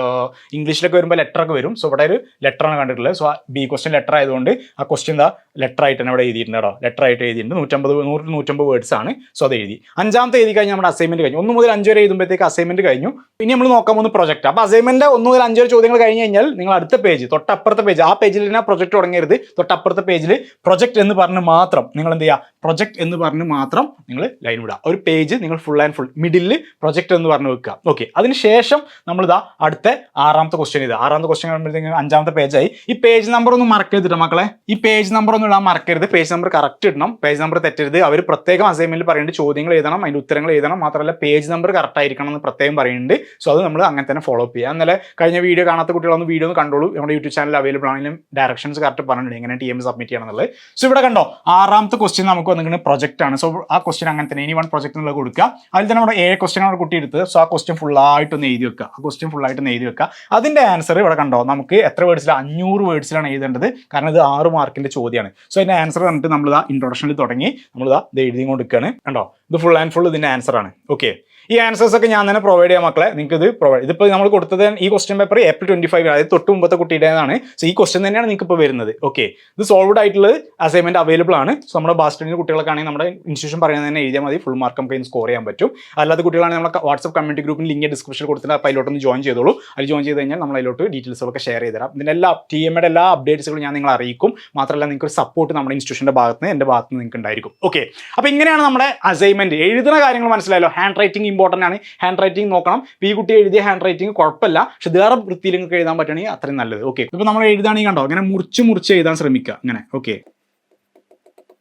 ഇംഗ്ലീഷിലൊക്കെ വരുമ്പോൾ ലെറ്റർ ഒക്കെ വരും. സോ ഇവിടെ ഒരു ലെറ്റർ ആണ് കണ്ടിട്ടുള്ളത്. സോ ബി ക്വസ്റ്റ്യൻ ലെറ്റർ ആയതുകൊണ്ട് ആ ക്വസ്റ്റ്യൻ എന്താ ലെറ്റർ ആയിട്ട് തന്നെ ഇവിടെ എഴുതിയിട്ടുണ്ട് കേട്ടോ. ലെറ്റർ ആയിട്ട് എഴുതിയിട്ടുണ്ട്. നൂറ്റമ്പത് നൂറ് നൂറ്റമ്പത് വേർഡ്സ് ആണ്. സോ അത് എഴുതി. അഞ്ചാമത്തെ എഴുതി കഴിഞ്ഞാൽ നമ്മുടെ അസൈൻമെന്റ് കഴിഞ്ഞു. ഒന്ന് മുതൽ അഞ്ച് വരെ എഴുതുമ്പോഴത്തേക്ക് അസൈൻമെന്റ് കഴിഞ്ഞു. ഇനി നമ്മൾ നോക്കാൻ പോകുന്ന പ്രൊജക്ട് അപ്പോൾ അസൈൻമെന്റ് ഒന്ന് മുതൽ അഞ്ച് വരെ ചോദ്യങ്ങൾ കഴിഞ്ഞ് കഴിഞ്ഞാൽ നിങ്ങൾ അടുത്ത പേജ് തൊട്ടപ്പുറത്തെ പേജ് ആ പേജിൽ തന്നെ പ്രൊജക്ട് തുടങ്ങരുത്. തൊട്ടപ്പുറത്തെ പേജിൽ പ്രൊജക്ട് എന്ന് പറഞ്ഞ് മാത്രം നിങ്ങൾ എന്ത് ചെയ്യുക? പ്രൊജക്ട് എന്ന് പറഞ്ഞ് മാത്രം നിങ്ങൾ ലൈൻ വിടുക. ഒരു പേജ് നിങ്ങൾ full and full middle project എന്ന് പറഞ്ഞ് വെക്കുക. ഓക്കെ അതിനുശേഷം ഇതാ അടുത്ത ആറാമത്തെ ക്വസ്റ്റ്യൻ ഇത്. ആറാമത്തെ ക്വസ്റ്റ്യൻ കഴിയുമ്പോഴത്തേക്കും അഞ്ചാമത്തെ പേജായി ഈ പേജ് നമ്പർ ഒന്ന് മറക്കരുത് മക്കളെ? ഈ പേജ് നമ്പർ ഒന്നും ഇടാൻ മറക്കരുത്. പേജ് നമ്പർ കറക്റ്റ് ഇടണം. പേജ് നമ്പർ തെറ്റരുത്. അവർ പ്രത്യേകം അസൈൻമെന്റിൽ പറയുന്നുണ്ട്. ചോദ്യങ്ങൾ എഴുതണം. അതിന്റെ ഉത്തരങ്ങൾ എഴുതണം. മാത്രമല്ല പേജ് നമ്പർ കറക്റ്റ് ആയിരിക്കണം എന്ന് പ്രത്യേകം പറയുന്നുണ്ട്. സോ അത് നമ്മൾ അങ്ങനെ തന്നെ ഫോളോ അപ്പ് ചെയ്യുക കഴിഞ്ഞ വീഡിയോ കാണാത്ത കുട്ടികളൊന്ന് വീഡിയോ ഒന്ന് കണ്ടോളൂ. നമ്മുടെ യൂട്യൂബ് ചാനൽ അവൈലബിൾ ആണെങ്കിലും ഡയറക്ഷൻസ് കറക്റ്റ് പറഞ്ഞിട്ടുണ്ട്. എങ്ങനെ ടി എം സബ്മിറ്റ് ചെയ്യണം എന്നുള്ളത് സോ ഇവിടെ കണ്ടോ ആറാമത്തെ ക്വസ്റ്റ്യൻ നമുക്ക് വന്നിട്ട് പ്രൊജക്റ്റ് ആണ്. സോ ആ ക്വസ്റ്റ്യൻ അങ്ങനെ തന്നെ. ഇനി വൺ പ്രൊജക്ട് എന്നുള്ളത് കൊടുക്കുക. അതിൽ തന്നെ നമ്മുടെ ഏഴ് ക്വസ്റ്റ്യൻ ആണ് കുട്ടി എടുത്ത് സോ ആ ക്വസ്റ്റ്യൻ ഫുള്ളായിട്ടൊന്ന് എഴുതി വെക്കുക. ആ ക്വസ്റ്റ്യൻ ഫുള്ളായിട്ടൊന്ന് എഴുതി വെക്കുക. അതിന്റെ ആൻസർ ഇവിടെ കണ്ടോ നമുക്ക് എത്ര വേർഡ്സിൽ അഞ്ഞൂറ് വേർഡ്സിലാണ് എഴുതേണ്ടത്. കാരണം ഇത് ആറ് മാർക്കിന്റെ ചോദ്യമാണ്. സോ അതിന്റെ ആൻസർ പറഞ്ഞിട്ട് നമ്മൾ ഇതാ ഇൻട്രൊഡക്ഷനിൽ തുടങ്ങി. നമ്മൾ ഇതാ ഇത് എഴുതി കൊണ്ടിരിക്കുകയാണ് കണ്ടോ? ഇത് ഫുൾ ആൻഡ് ഫുൾ ഇതിന്റെ ആൻസർ ആണ്. ഓക്കെ ഈ ആൻസേഴ്സ് ഒക്കെ ഞാൻ തന്നെ പ്രൊവൈഡ് ചെയ്യാം മക്കളെ. നിങ്ങൾക്ക് ഇത് പ്രൊവൈഡ് ഇതിപ്പോൾ നമ്മൾ കൊടുത്തത് ഈ question paper April twenty five അതായത് തൊട്ട് മുമ്പത്തെ കുട്ടിയുടേതാണ്. സോ ഈ ക്വസ്റ്റ്യൻ തന്നെയാണ് നിങ്ങൾക്ക് ഇപ്പോൾ വരുന്നത്. ഓക്കെ ഇത് സോൾവ്ഡ് ആയിട്ടുള്ള അസൈൻമെന്റ് അവൈലബിൾ ആണ്. സോ നമ്മുടെ ബാസ്റ്റഡിന്റെ കുട്ടികളൊക്കെ ആണെങ്കിൽ നമ്മുടെ ഇൻസ്റ്റിറ്റ്യൂഷൻ പറയുന്നത് തന്നെ എഴുതിയാൽ മതി. ഫുൾ മാർക്ക് നമുക്ക് സ്കോർ ചെയ്യാൻ പറ്റും. അല്ലാത്ത കുട്ടികളാണെങ്കിൽ നമ്മുടെ വാട്സ്ആപ്പ് കമ്മ്യൂണിറ്റി ഗ്രൂപ്പിൽ ലിങ്ക് ഡിസ്ക്രിപ്ഷൻ കൊടുത്തിട്ട് അപ്പോൾ അതിലോട്ടൊന്ന് ജോയിൻ ചെയ്തോളൂ. അതിൽ ജോയിൻ ചെയ്ത് കഴിഞ്ഞാൽ നമ്മൾ അതിലോട്ട് ഡീറ്റെയിൽസ് ഒക്കെ ഷെയർ ചെയ്ത് തരാം. ഇതിന്റെ എല്ലാ ടി എമ്മയുടെ എല്ലാ അപ്ഡേറ്റ്സുകളും ഞാൻ നിങ്ങളെ അറിയിക്കും. മാത്രമല്ല നിങ്ങൾക്ക് ഒരു സപ്പോർട്ട് നമ്മുടെ ഇൻസ്റ്റിറ്റ്യൂഷന്റെ ഭാഗത്ത് നിന്ന് എന്റെ ഭാഗത്ത് നിന്ന് നിങ്ങൾക്ക് ഉണ്ടായിരിക്കും. ഓക്കെ അപ്പോൾ ഇങ്ങനെയാണ് നമ്മുടെ അസൈൻമെന്റ് എഴുതുന്ന കാര്യങ്ങൾ മനസ്സിലായല്ലോ? ഹാൻഡ് റൈറ്റിംഗ് ഇമ്പോർട്ടന്റ് ആണ്. ഹാൻഡ് റൈറ്റിംഗ് നോക്കണം. പി കുട്ടി എഴുതിയ ഹാൻഡ് റൈറ്റിംഗ് കുഴപ്പമില്ല. പക്ഷെ വേറെ വൃത്തിയിൽ നിങ്ങൾക്ക് എഴുതാൻ പറ്റുകയാണെങ്കിൽ അത്രയും നല്ലത്. ഓക്കെ ഇപ്പോൾ നമ്മൾ എഴുതാണെങ്കിൽ കണ്ടോ ഇങ്ങനെ മുറിച്ച് മുറിച്ച് എഴുതാൻ ശ്രമിക്കുക. ഇങ്ങനെ ഓക്കെ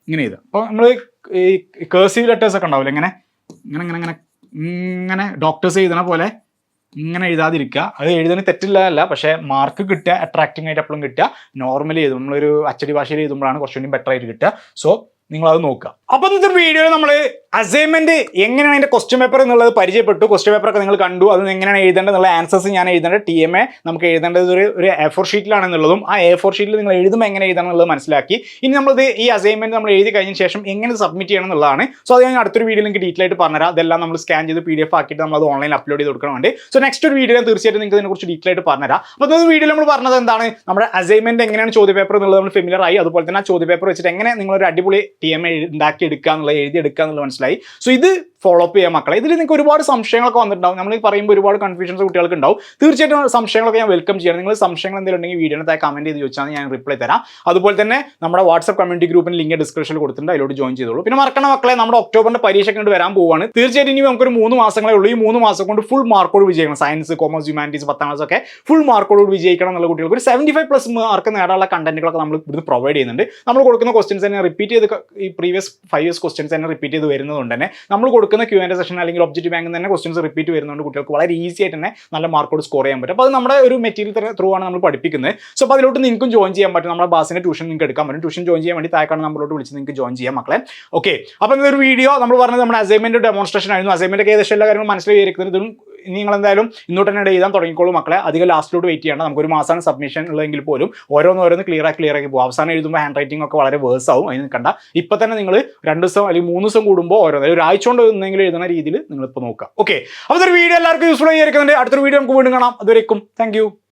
ഇങ്ങനെ എഴുതുക. അപ്പോൾ നമ്മൾ ഈ കേഴ്സീവ് ലെറ്റേഴ്സ് ഒക്കെ ഉണ്ടാവില്ല? ഇങ്ങനെ ഇങ്ങനെ ഇങ്ങനെ ഇങ്ങനെ ഇങ്ങനെ ഡോക്ടേഴ്സ് എഴുതണ പോലെ ഇങ്ങനെ എഴുതാതിരിക്കുക. അത് എഴുതുന്ന തെറ്റില്ല അല്ല പക്ഷേ മാർക്ക് കിട്ടുക അട്രാക്റ്റിംഗ് ആയിട്ട് എപ്പോഴും കിട്ടുക. നോർമലി എഴുതും. നമ്മളൊരു അച്ചടി ഭാഷയിൽ എഴുതുമ്പോഴാണ് കുറച്ചുകൂടി ബെറ്റർ ആയിട്ട് കിട്ടുക. സോ നിങ്ങൾ അത് നോക്കുക. അപ്പൊ ഇന്നത്തെ വീഡിയോയിൽ നമ്മൾ അസൈൻമെന്റ് എങ്ങനെയാണ് അതിന്റെ ക്വസ്റ്റ്യൻ പേപ്പർ എന്നുള്ളത് പരിചയപ്പെട്ടു. ക്വസ്റ്റ്യൻ പേപ്പർ ഒക്കെ നിങ്ങൾ കണ്ടു. അത് എങ്ങനെയാണ് എഴുതേണ്ടത് എന്നുള്ള ആൻസേഴ്സ് ഞാൻ എഴുതേണ്ടത്. ടി എം എ നമുക്ക് എഴുതേണ്ടത് ഒരു ഒരു എ ഫോർ ഷീറ്റിലാണെന്നുള്ളതും ആ എ ഫോർ ഷീറ്റിൽ നിങ്ങൾ എഴുതുമ്പോൾ എങ്ങനെ എഴുതണം എന്നുള്ളത് മനസ്സിലാക്കി. ഇനി നമ്മളിത് ഈ അസൈൻമെന്റ് നമ്മൾ എഴുതി കഴിഞ്ഞ ശേഷം എങ്ങനെ സബ്മിറ്റ് ചെയ്യണം എന്നുള്ളതാണ്. സോ അത് ഞാൻ അടുത്തൊരു വീഡിയോ നിങ്ങൾക്ക് ഡീറ്റെയിൽ ആയിട്ട് പറഞ്ഞുതരാം. അതെല്ലാം നമ്മൾ സ്കാൻ ചെയ്ത് പി ഡി എഫ് ആക്കിയിട്ട് നമ്മൾ അത് ഓൺലൈൻ അപ്ലോഡ് ചെയ്ത് കൊടുക്കണമുണ്ട്. സോ നെക്സ്റ്റ് ഒരു വീഡിയോ തീർച്ചയായിട്ടും നിങ്ങൾക്ക് ഇതിനെക്കുറിച്ച് ഡീറ്റെയിൽ ആയിട്ട് പറഞ്ഞുതരാം. അപ്പോൾ ഇന്നത്തെ വീഡിയോ നമ്മൾ പറഞ്ഞത് എന്താണ്? നമ്മുടെ അസൈൻമെന്റ് എങ്ങനെയാണ് ചോദ്യ പേപ്പർ എന്നുള്ളത് നമ്മൾ ഫെമിലർ ആയി. അതുപോലെ തന്നെ ആ ചോദ്യ പേപ്പർ വെച്ചിട്ട് എങ്ങനെ നിങ്ങൾ ഒരു അടിപൊളി ടി എം ഉണ്ടാക്കി എടുക്കുക എന്നുള്ളത് എഴുതി എടുക്കുക എന്നുള്ളത് മനസ്സിലായി. സോ ഇത് ഫോളോ അപ്പ് ചെയ്യാൻ മക്കളെ. ഇതിൽ നിങ്ങൾക്ക് ഒരുപാട് സംശയങ്ങളൊക്കെ വന്നിട്ടുണ്ടാവും. നമ്മൾ പറയുമ്പോൾ ഒരുപാട് കൺഫ്യൂഷൻസ് കുട്ടികൾക്ക് ഉണ്ടാവും തീർച്ചയായിട്ടും സംശയങ്ങളൊക്കെ ഞാൻ വെൽക്കം ചെയ്യണം. നിങ്ങൾ സംശയങ്ങൾ എന്തെങ്കിലും ഉണ്ടെങ്കിൽ വീഡിയോനെ താഴെ ചെയ്ത് ചോദിച്ചാൽ ഞാൻ റിപ്ലൈ തരാം. അതുപോലെ തന്നെ നമ്മുടെ വാട്സ്ആപ്പ് കമ്മ്യൂണിറ്റി ഗ്രൂപ്പിന് ലിങ്ക് ഡിസ്ക്രിപ്ഷനിൽ കൊടുത്തിട്ടുണ്ട്. അതിലോട്ട് ജോയിൻ ചെയ്തോളൂ. പിന്നെ മറക്കണ മക്കളെ നമ്മുടെ ഒക്ടോബറിന്റെ പരീക്ഷ കണ്ട് വരാൻ പോവാണ്. തീർച്ചയായിട്ടും ഇനി നമുക്കൊരു മൂന്ന് മാസങ്ങളേ ഉള്ളൂ. ഈ മൂന്ന് മാസം കൊണ്ട് ഫുൾ മാർക്കോട് വിജയിക്കണം. സയൻസ് കോമേഴ്സ് ഹ്യൂമാനിറ്റീസ് പത്താം ക്ലാസ് ഒക്കെ ഫുൾ മാർക്കോട് വിജയിക്കണം എന്നുള്ള കുട്ടികൾക്ക് ഒരു സെവന്റി ഫൈവ് പ്ലസ് മാർക്ക് നേടാനുള്ള കണ്ടന്റുകളൊക്കെ നമ്മൾ ഇവിടുന്ന് പ്രൊവൈഡ് ചെയ്യുന്നുണ്ട്. നമ്മൾ കൊടുക്കുന്ന ക്വസ്റ്റ്യൻസ് തന്നെ റിപ്പീറ്റ് ചെയ്ത് ഈ പ്രീവിയസ് ഫൈവ് ഇയേഴ്സ് ക്വസ്റ്റ്യൻസ് തന്നെ റിപ്പീറ്റ് ചെയ്ത് വരുന്നതുകൊണ്ട് തന്നെ നമ്മൾ കൊടുക്കുന്ന ക്യൂ ആൻഡ് സെഷൻ അല്ലെങ്കിൽ ഒബ്ജക്റ്റ് ബാങ്കിൽ തന്നെ ക്വസ്റ്റ്യൻസ് റിപ്പീറ്റ് വരുന്നതുകൊണ്ട് കുട്ടികൾക്ക് വളരെ ഈസി ആയിട്ട് തന്നെ നല്ല മാർക്കോട് സ്കോർ ചെയ്യാൻ പറ്റും. അപ്പോൾ അത് നമ്മുടെ ഒരു മെറ്റീരിയൽ ത്രൂ ആണ് നമ്മൾ പഠിപ്പിക്കുന്നത്. സോ അപ്പോൾ അതിലോട്ട് നിങ്ങൾക്കും ജോയിൻ ചെയ്യാൻ പറ്റും. നമ്മുടെ ബാസിന്റെ ട്യൂഷൻ നിങ്ങൾക്ക് എടുക്കാൻ പറ്റും. ട്യൂഷൻ ജോയിൻ ചെയ്യാൻ വേണ്ടി താഴെക്കാണ് നമ്മളോട്ട് വിളിച്ച് നിങ്ങൾക്ക് ജോയിൻ ചെയ്യാം മക്കളെ. ഓക്കെ അപ്പോൾ ഇതൊരു വീഡിയോ നമ്മൾ പറഞ്ഞത് നമ്മുടെ അസൈൻമെന്റ് ഡെമോൺസ്ട്രേഷൻ ആയിരുന്നു. അസൈൻമെന്റ് ഏകദേശം എല്ലാ കാര്യങ്ങളും മനസ്സിലായിരിക്കുന്നതും നിങ്ങൾ എന്തായാലും ഇന്നോട്ട് തന്നെ എഴുതാൻ തുടങ്ങിക്കോളൂ മക്കളെ. അധികം ലാസ്റ്റിലോട്ട് വെയിറ്റ് ചെയ്യണം നമുക്കൊരു മാസമാണ് സബ്മിഷൻ ഉള്ളതെങ്കിൽ പോലും ഓരോന്ന് ഓരോന്ന് ക്ലിയർ ആയി ക്ലിയർ ആക്കി പോകും. അവസാനം എഴുതുമ്പോൾ ഹാൻഡ് റൈറ്റിംഗ് ഒക്കെ വളരെ വേഴ്സ് ആവും. അതിന് കണ്ട. ഇപ്പം തന്നെ നിങ്ങൾ രണ്ട് ദിവസം അല്ലെങ്കിൽ മൂന്ന് ദിവസം കൂടുമ്പോൾ ഓരോ ഒരു ആഴ്ച കൊണ്ട് എന്തെങ്കിലും എഴുതുന്ന രീതിയിൽ നിങ്ങൾ ഇപ്പോൾ നോക്കുക. ഓക്കെ അപ്പോൾ ഒരു വീഡിയോ എല്ലാവർക്കും യൂസ്ഫുൾ ആയിരിക്കുന്നുണ്ട് അടുത്തൊരു വീഡിയോ നമുക്ക് വീണ്ടും കാണാം. അതുവരേക്കും. താങ്ക്